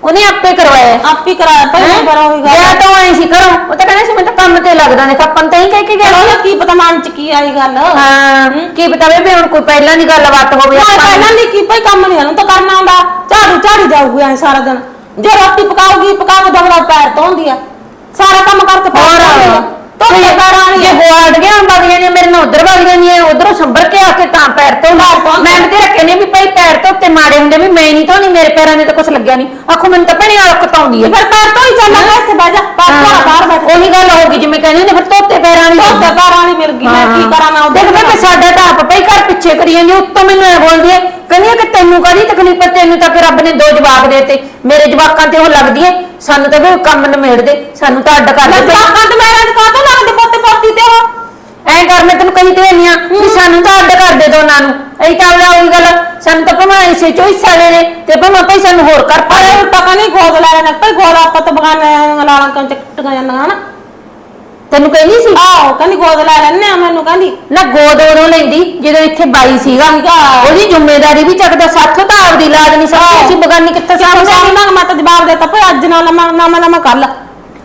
ਉਹਨੇ ਆਪੇ ਕਰਵਾਇਆ। ਆਪ ਕਰਾਇਆ ਹੈਂ? ਪਰ ਉਹੀ ਗੱਲ ਵਿਆਹ ਤਾਂ ਆਏ ਸੀ ਕਰੋ ਉਹ ਤਾਂ ਕਹਿੰਦੇ ਸੀ ਮੈਂ ਤਾਂ ਕੰਮ ਤੇ ਲੱਗਦਾ ਨੇ ਆਪਾਂ ਨੂੰ ਤਾਂ ਹੀ ਕਹਿ ਕੇ ਗਿਆ ਚਲੋ ਕੀ ਪਤਾ ਮਨ ਚ ਕੀ ਆਈ ਗੱਲ? ਹਾਂ ਕੀ ਪਤਾ ਵੀ ਹੁਣ ਕੋਈ ਪਹਿਲਾਂ ਦੀ ਗੱਲਬਾਤ ਹੋਵੇ ਆਪਾਂ ਨੂੰ। ਪਹਿਲਾਂ ਨਹੀਂ ਕੀ ਭਾਈ ਕੰਮ ਨਹੀਂ ਹਨੂੰ ਤਾਂ ਕਰਨਾ ਆਉਂਦਾ। ਝਾੜੂ ਝਾੜੀ ਜਾਊਗੀ ਐ ਸਾਰਾ ਦਿਨ। ਜੇ ਰੋਟੀ ਪਕਾਉਗੀ ਪਕਾ ਕੇ ਦਵੜਾ ਪੈਰ ਧੋਂਦੀ ਆ। ਸਾਰਾ ਕੰਮ ਕਰਕੇ ਪੈਰ ਧੋਂਦੀ ਆ। ਧੋਤੇ ਪੈਰਾਂ ਵਾਲੀ ਜੇ ਆ। ਬੋਲਡ ਗਿਆ ਵਗ ਜਾਂਦੀਆਂ ਮੇਰੇ ਨਾਲ ਉਧਰ ਵਗ ਜਾਂਦੀਆਂ ਉਧਰੋਂ ਸੰਭਲ ਕੇ ਆ ਕੇ ਤਾਂ ਪੈਰ ਤੋਂ ਮੈਂ ਤੇ ਰੱਖੇ ਨੇ ਵੀ ਭਾਈ ਪੈਰ ਤੋਂ ਉੱਤੇ ਮਾੜੇ ਹੁੰਦੇ ਵੀ ਮੈਂ ਨਹੀਂ ਧੋਣੀ ਮੇਰੇ ਪੈਰਾਂ ਦੇ ਤਾਂ ਕੁਝ ਲੱਗਿਆ ਨਹੀਂ। ਆਖੋ ਮੈਨੂੰ ਤਾਂ ਭਣੀ ਅਲਕ ਤਾਉਂਦੀ ਹੈ ਫਿਰ ਪੈਰ ਤੋਂ ਹੀ ਚੱਲਾਂਗਾ ਇੱਥੇ ਬਹਿ ਜਾ ਪੈਰ ਧੋਣਾ ਬਾਹਰ ਬੈਠ। ਉਹੀ ਗੱਲ ਹੋਗੀ ਜਿਵੇਂ ਕਹਿੰਦੇ ਨੇ ਫਿਰ ਧੋਤੇ ਪੈਰਾਂ ਵਾਲੀ। ਧੋਤੇ ਪੈਰਾਂ ਵਾਲੀ ਮਿਲ ਗਈ ਮੈਂ ਕੀ ਕਰਾਂ ਮੈਂ ਦੇਖ ਉਹਦੇ ਮੈਂ ਸਾਡਾ ਤਾਂ ਆਪ ਪਈ ਘਰ ਪਿੱਛੇ ਕਰੀ ਜਾਂਦੀ ਉੱਤੋਂ ਮੈਨੂੰ ਐ ਬੋਲਦੀ ਐ ਕਹਿੰਦੀ ਕਿ ਤੈਨੂੰ ਕਾਹਦੀ ਤਕਲੀਫ ਤੈਨੂੰ ਤਾਂ ਕਿ ਰੱਬ ਨੇ ਦੋ ਜਵਾਕ ਦੇਤੇ। ਮੇਰੇ ਜਵਾਕਾਂ ਤੇ ਉਹ ਲੱਗਦੀ ਐ ਸਾਨੂੰ ਤਾਂ ਵੀ ਕੰਮ ਨਿਮੇੜ ਦੇ ਸਾਨੂੰ ਤਾਂ ਅੱਡ ਕਰ ਮੈਂ ਦੇ ਜਵਾਕਾਂ ਤੇ ਮੇਰੇ ਤੇ ਕਾਹਤੋਂ ਲੱਗਦੇ ਪੋਤੇ ਪੋਤੀ ਤੇ ਐਂ ਕਰ ਮੈਂ ਤੈਨੂੰ ਕਹੀ ਤੇ ਨਹੀਂ ਆ ਵੀ ਸਾਨੂੰ ਤਾਂ ਅੱਡ ਕਰ ਦੇ ਦੋਨਾਂ ਨੂੰ। ਐਂ ਤਾਂ ਉਹਦਾ ਉਹੀ ਗੱਲ ਸਾਨੂੰ ਤਾਂ ਭਾਵੇਂ ਇਸੇ ਚੋਂ ਹਿੱਸਾ ਦੇ ਦੇ ਤੇ ਭਾਵੇਂ ਭਾਈ ਸਾਨੂੰ ਹੋਰ ਕਰ ਪਾ ਅਰੇ ਟਕਾ ਨਹੀਂ ਗੋਦ ਲੈ ਲੈਣਾ ਭਾਈ ਗੋਦ ਆਪਾਂ ਤਾਂ ਬਗਾਨੇ ਲਾਲਾਂ ਕੰਚ ਟਕਾਂ ਜਾਂਦੀਆਂ ਹਨਾ? ਤੈਨੂੰ ਕਹਿੰਦੀ ਸੀ? ਆਹੋ ਕਹਿੰਦੀ ਗੋਦ ਲੈ ਲੈਣੇ ਆ ਮੈਨੂੰ ਕਹਿੰਦੀ। ਨਾ ਗੋਦ ਉਦੋਂ ਲੈਂਦੀ ਜਦੋਂ ਇੱਥੇ ਬਾਈ ਸੀਗਾ ਸੀਗਾ। ਉਹਦੀ ਜ਼ਿੰਮੇਵਾਰੀ ਵੀ ਚੱਕਦਾ ਸਾਥੋਂ ਤਾਂ ਆਪਦੀ ਲਾਜ ਨਹੀਂ ਸਕਦੀ ਅਸੀਂ ਬਗਾਨੀ ਕਿੱਥੇ ਸ਼ਾਮ ਨਾਲ ਮੈਂ ਤਾਂ ਜਵਾਬ ਦੇਤਾ ਭਾਈ ਅੱਜ ਨਾ ਲਵਾਂ ਨਾ ਮੈਂ ਲਵਾਂ ਕੱਲ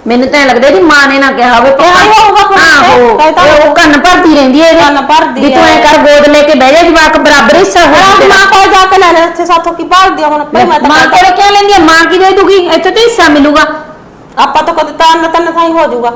ਮੈਨੂੰ ਤਾਂ ਐਂ ਲੱਗਦਾ ਇਹਦੀ ਮਾਂ ਨੇ ਨਾ ਕਿਹਾ ਹੋਵੇ ਕਿਹਾ ਹੀ ਹੋਊਗਾ ਆਹੋ ਕਹਿ ਤਾਂ ਉਹ ਕੰਨ ਭਰਦੀ ਰਹਿੰਦੀ ਹੈ ਇਹਦੇ। ਕੰਨ ਭਰਦੀ ਵੀ ਤੂੰ ਐ ਹੈ। ਕਰ ਗੋਦ ਲੈ ਕੇ ਬਹਿ ਜਾ ਜਵਾਕ ਬਰਾਬਰ ਹਿੱਸਾ ਹੋ ਆਹ ਤੇਰਾ। ਮਾਂ ਕੋਲ ਜਾ ਕੇ ਲੈ ਲੈ ਇੱਥੇ ਸਾਥੋਂ ਕੀ ਭਾਲਦੀ ਆ ਹੁਣ? ਭਾਈ ਮੈਂ ਤਾਂ ਮਾਂ ਕੋਲ ਕਿਉਂ ਲੈਂਦੀ ਹੈ ਮਾਂ ਕੀ ਦੇ ਦੂਗੀ ਇੱਥੇ ਤਾਂ ਹਿੱਸਾ ਮਿਲੂਗਾ। ਆਪਾਂ ਤਾਂ ਕਦੇ ਤਾਂ ਨਾ ਤਨ ਥਾਈ ਹੋ ਜਾਊਗਾ।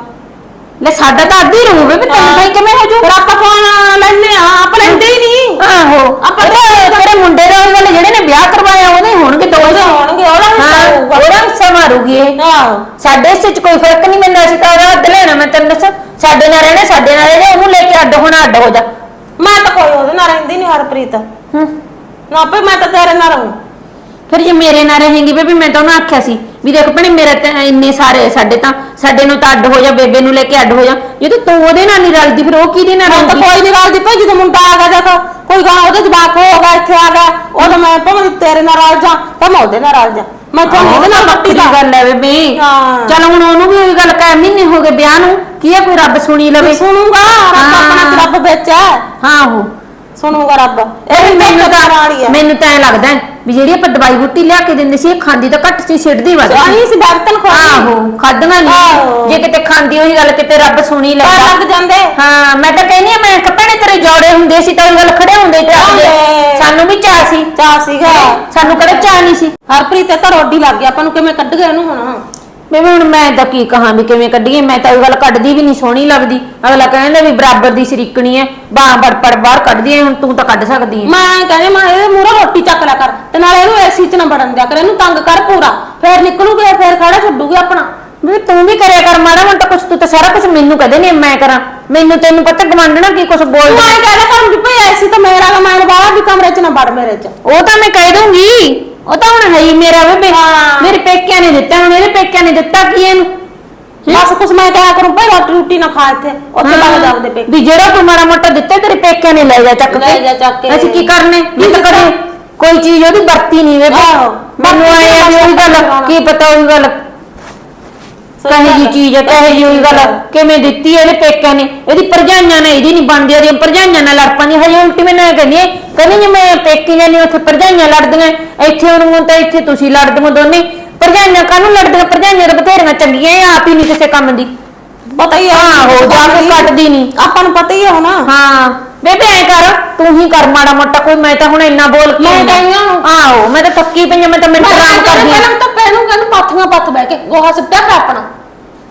ਲੈ ਸਾਡਾ ਤਾਂ ਅੱਧੀ ਰਹੂ ਵੀ ਤੈਨੂੰ ਭਾਈ ਕਿਵੇਂ ਹੋ ਜੂ ਫਿਰ ਆਪਾਂ ਕੌਣ ਲੈਣੇ ਆ ਆਪਾਂ ਲੈਂਦੇ ਹੀ ਨਹੀਂ। ਆਹੋ। ਆਪਾਂ ਉਹਦੇ- ਤੇਰੇ ਮੁੰਡੇ ਦਾ ਉਹ ਵਾਲੇ ਜਿਹੜੇ ਨੇ ਵਿਆਹ ਕਰਵਾਇਆ ਉਹਦੇ ਹੋਣਗੇ ਦੋ ਉਹਦੇ। ਹੋਣਗੇ ਉਹਦਾ ਹਿੱਸਾ ਹਾਂ ਹੋਊਗਾ। ਉਹਦਾ ਹਿੱਸਾ ਮਾਰੂਗੀ ਇਹ। ਆਹੋ ਸਾਡੇ ਹਿੱਸੇ 'ਚ ਕੋਈ ਫ਼ਰਕ ਨਹੀਂ ਮੈਨੂੰ ਅਸੀਂ ਤਾਂ ਉਹਦਾ ਅੱਧ ਲੈਣਾ ਮੈਂ ਤੈਨੂੰ ਦੱਸਾਂ। ਸਾਡੇ ਨਾਲ ਰਹਿਣਾ ਸਾਡੇ ਨਾਲ ਰਹਿਣਾ ਉਹਨੂੰ ਲੈ ਕੇ ਅੱਡ ਹੋਣਾ ਅੱਡ ਹੋ ਜਾ। ਮੈਂ ਤਾਂ ਕੋਈ ਉਹਦੇ ਨਾਲ ਰਹਿੰਦੀ ਨਹੀਂ ਹਰਪ੍ਰੀਤ। ਹੂੰ। ਨਾ ਭਈ ਮੈਂ ਤਾਂ ਤੇਰੇ ਨਾਲ ਰਹੂੰ। ਫਿਰ ਜੇ ਮੇਰੇ ਨਾਲ ਰਹੇਂਗੀ ਬੇਬੀ ਮੈਂ ਤਾਂ ਉਹਨੂੰ ਆਖਿਆ ਸੀ। ਵੀ ਦੇਖ ਭੈਣੇ ਮੇਰੇ ਤੇ ਇੰਨੇ ਸਾਰੇ ਸਾਡੇ ਤਾਂ ਸਾਡੇ ਨੂੰ ਤਾਂ ਅੱਡ ਹੋ ਜਾ ਬੇਬੇ ਨੂੰ ਲੈ ਕੇ ਅੱਡ ਹੋ ਜਾ। ਜਦੋਂ ਤੂੰ ਉਹਦੇ ਨਾਲ ਨਹੀਂ ਰਲਦੀ ਫਿਰ ਉਹ ਕਿਹਦੇ ਨਾਲ ਤਾਂ ਰਹੂਗੀ ਕੋਈ ਨਹੀਂ ਕਰਦੀ ਭਾਈ ਜਦੋਂ ਮੁੰਡਾ ਆ ਗਿਆ ਦੇਖੋ ਕੋਈ ਗਾ ਉਹਦੇ ਜਵਾਕ ਹੋਗਾ ਇੱਥੇ ਆ ਗਿਆ ਉਦੋਂ ਮੈਂ ਭਾਵੇਂ ਤੇਰੇ ਨਾਲ ਰਲ ਜਾ ਭਾਵੇਂ ਉਹਦੇ ਨਾਲ ਰਲ ਜਾ ਮੈਂ ਤੁਹਾਨੂੰ ਉਹਦੇ ਨਾਲ ਵੱਖਰੀ ਦਾ ਗੱਲ ਹੈ ਬੇਬੇ। ਹਾਂ। ਚਲ ਹੁਣ ਉਹਨੂੰ ਵੀ ਉਹੀ ਗੱਲ ਕਹਿ ਮਹੀਨੇ ਹੋ ਗਏ ਵਿਆਹ ਨੂੰ ਕੀ ਹੈ ਕੋਈ ਰੱਬ ਸੁਣੀ ਲਵੇ? ਸੁਣੂਗਾ ਰੱਬ ਹਾਂ। ਆਪਣਾ ਤੇ ਰੱਬ ਵਿੱਚ ਹੈ ਹਾਂ ਉਹ। ਸੁਣੂਗਾ ਰੱਬ। ਇਹ ਵੀ ਮੈਨੂੰ ਤਾਂ ਵਾਲੀ ਹੈ ਮੈਨੂੰ ਤਾਂ ਐ ਲੱਗਦਾ ਹੈ ਵੀ ਜਿਹੜੀ ਆਪਾਂ ਦਵਾਈ ਬੂਟੀ ਲਿਆ ਕੇ ਦਿੰਦੇ ਸੀ ਇਹ ਖਾਂਦੀ ਤਾਂ ਘੱਟ ਸੀ ਛਿੜਦੀ ਵੱਧ ਸੀ। ਆਹੀ ਸੀ ਬਰਤਨ ਖੋਲੀ। ਆਹੋ ਖਾਦਣਾ ਨਹੀਂ। ਜੇ ਕਿਤੇ ਖਾਂਦੀ ਹੋਈ ਗੱਲ ਕਿਤੇ ਰੱਬ ਸੁਣੀ ਪੈਰ ਲੈਂਦਾ ਲੱਗ ਜਾਂਦੇ। ਹਾਂ ਮੈਂ ਤਾਂ ਕਹਿੰਦੀ ਆ ਮੈਂ ਕੱਪੜੇ ਤੇਰੇ ਜੋੜੇ ਹੁੰਦੇ ਸੀ ਤਾਂ ਉਹ ਗੱਲ ਖੜੇ ਹੁੰਦੇ ਹੁੰਦੇ। ਸਾਨੂੰ ਵੀ ਚਾਹ ਸੀ। ਚਾਹ ਸੀਗਾ। ਸਾਨੂੰ ਕਦੇ ਚਾਹ ਨਹੀਂ ਸੀ। ਹਰਪ੍ਰੀਤ ਤਾਂ ਰੋਡੀ ਲੱਗ ਗਿਆ। ਆਪਾਂ ਨੂੰ ਕਿਵੇਂ ਕੱਢ ਗਏ ਉਹਨੂੰ ਹੁਣ? ਮੈਂ ਹੁਣ ਮੈਂ ਤਾਂ ਕੀ ਕਹਾਂ ਵੀ ਕਿਵੇਂ ਕੱਢੀਏ? ਮੈਂ ਤਾਂ ਉਹ ਗੱਲ ਕੱਢਦੀ ਵੀ ਨਹੀਂ ਸੋਹਣੀ ਲੱਗਦੀ। ਅਗਲਾ ਕਹਿੰਦਾ ਵੀ ਬਰਾਬਰ ਦੀ ਸਰੀਕਣੀ ਹੈ ਬਾਹ ਬੜਪੜ ਬਾਹਰ ਕੱਢਦੀ ਹੈ ਹੁਣ ਤੂੰ ਤਾਂ ਕੱਢ ਸਕਦੀ ਹੈ ਮੈਂ ਕਹਿੰਦੀ ਮੈਂ ਇਹਦੇ ਮੂਹਰੇ ਰੋਟੀ ਚੱਕ ਲਿਆ ਕਰ ਤੇ ਨਾਲ ਇਹਨੂੰ ਏਸੀ ਚ ਨਾ ਵੜਨ ਦਿਆ ਕਰ ਇਹਨੂੰ ਤੰਗ ਕਰ ਪੂਰਾ। ਫੇਰ ਨਿਕਲੂਗੇ ਫੇਰ ਖੜਾ ਛੱਡੂਗੇ ਆਪਣਾ। ਵੀ ਤੂੰ ਵੀ ਕਰਿਆ ਕਰ ਮਾੜਾ ਮੋਟਾ ਕੁਛ ਤੂੰ ਤਾਂ ਸਾਰਾ ਕੁਝ ਮੈਨੂੰ ਕਦੇ ਨਹੀਂ ਮੈਂ ਕਰਾਂ। ਮੈਨੂੰ ਤੈਨੂੰ ਪਤਾ ਗਵੰਡਣਾ ਕੀ ਕੁਛ ਤੂੰ ਬੋਲਦਾ। ਐਂ ਕਹਿੰਦਾ ਕਰ ਵੀ ਭਈ ਏਸੀ ਤਾਂ ਮੇਰਾ ਮੈਂ ਬਾਹਰ ਵੀ ਕਮਰੇ ਚ ਨਾ ਵੜ ਮੇਰੇ ਚ। ਉਹ ਤਾਂ ਮੈਂ ਕਹਿ ਦੂੰਗੀ ਉਹ ਤਾਂ ਹੁਣ ਹੈ ਹੀ ਮੇਰਾ ਬੇਬੇ ਹਾਂ। ਮੇਰੇ ਪੇਕਿਆਂ ਨੇ ਦਿੱਤਾ ਹੁਣ ਇਹਦੇ ਪੇਕਿਆਂ ਨੇ ਦਿੱਤਾ ਕੀ ਇਹਨੂੰ ਬਸ ਕੁਛ ਮੈਂ ਕਿਹਾ ਕਰੂੰ ਭਈ ਰੋਟੀ ਰੋਟੀ ਨਾ ਖਾ ਇੱਥੇ ਉੱਥੇ ਲੱਗ ਜਾਂਦੇ ਪੇ ਵੀ ਜਿਹੜਾ ਤੂੰ ਮਾੜਾ ਮੋਟਾ ਦਿੱਤਾ ਤੇਰੇ ਪੇਕਿਆਂ ਨੇ ਲੈ ਜਾ ਚੱਕ ਕੇ ਲੈ ਜਾ ਚੱਕ ਕੇ। ਅਸੀਂ ਕੀ ਕਰਨੇ ਜੇ ਤਾਂ ਕਦੇ ਕੋਈ ਚੀਜ਼ ਉਹਦੀ ਵਰਤੀ ਨਹੀਂ ਵੇ ਆਹੋ। ਮੈਨੂੰ ਆਏ ਆ ਵੀ ਉਹੀ ਗੱਲ। ਕੀ ਪਤਾ ਉਹੀ ਗੱਲ ਕਹੇ ਜੀ ਚੀਜ਼ ਹੈ ਕਹੇ ਜੀ ਉਹੀ ਗੱਲ ਕਿਵੇਂ ਦਿੱਤੀ ਇਹਦੇ ਪੇਕਿਆਂ ਨੇ? ਇਹਦੀ ਭਰਜਾਈਆਂ ਨੇ ਇਹਦੀ ਨਹੀਂ ਬਣਦੀ ਉਹਦੀਆਂ ਭਰਜਾਈਆਂ ਨਾਲ ਲੜ ਪਾਂਦੀ ਹਜੇ ਉਲਟੀ ਮੈਨੂੰ ਇਹ ਕਹਿੰਦੀ ਹੈ ਕਹਿੰਦੀ ਜੇ ਮੈਂ ਪੇਕੀ ਜਾਨੀ ਉੱਥੇ ਭਰਜਾਈਆਂ ਲੜਦੀਆਂ ਇੱਥੇ ਉਹਨੂੰ ਤਾਂ ਇੱਥੇ ਤੁਸੀਂ ਲੜਦੀਆਂ ਦੋਨੇ। ਭਰਜਾਈਆਂ ਕਾਹਨੂੰ ਲੜਦੀਆਂ? ਭਰਜਾਈਆਂ ਤਾਂ ਬਥੇਰੀਆਂ ਚੰਗੀਆਂ ਇਹ ਆਪ ਹੀ ਨਹੀਂ ਕਿਸੇ ਕੰਮ ਦੀ। ਪਤਾ ਹੀ ਆ ਆਹੋ ਜਾ ਕੇ ਕੱਟਦੀ ਨਹੀਂ। ਆਪਾਂ ਨੂੰ ਪਤਾ ਹੀ ਆ ਹੁਣ। ਹਾਂ। ਬੇਬੇ ਐ ਕਰ ਤੂੰ ਹੀ ਕਰ ਮਾੜਾ ਮੋਟਾ ਕੋਈ ਮੈਂ ਤਾਂ ਹੁਣ ਇੰਨਾ ਬੋਲ ਕੇ ਮੈਂ ਕਹਿੰਦੀ ਹਾਂ। ਆਹੋ ਮੈਂ ਤਾਂ ਥੱਕੀ ਪਈ ਆਂ, ਮੈਂ ਤਾਂ ਮਿੰਟ ਮੈਂ ਆਰਾਮ ਕਰਦੀ ਆਂ। ਪਹਿਲਾਂ ਤਾਂ ਪੈਨੂੰ ਕਹਿੰਦਾ ਪਾਥੀਆਂ ਪੱਥ ਬਹਿ ਕੇ ਗੋਹਾ ਸਿੱਟਿਆ ਕਰ ਆਪਣਾ।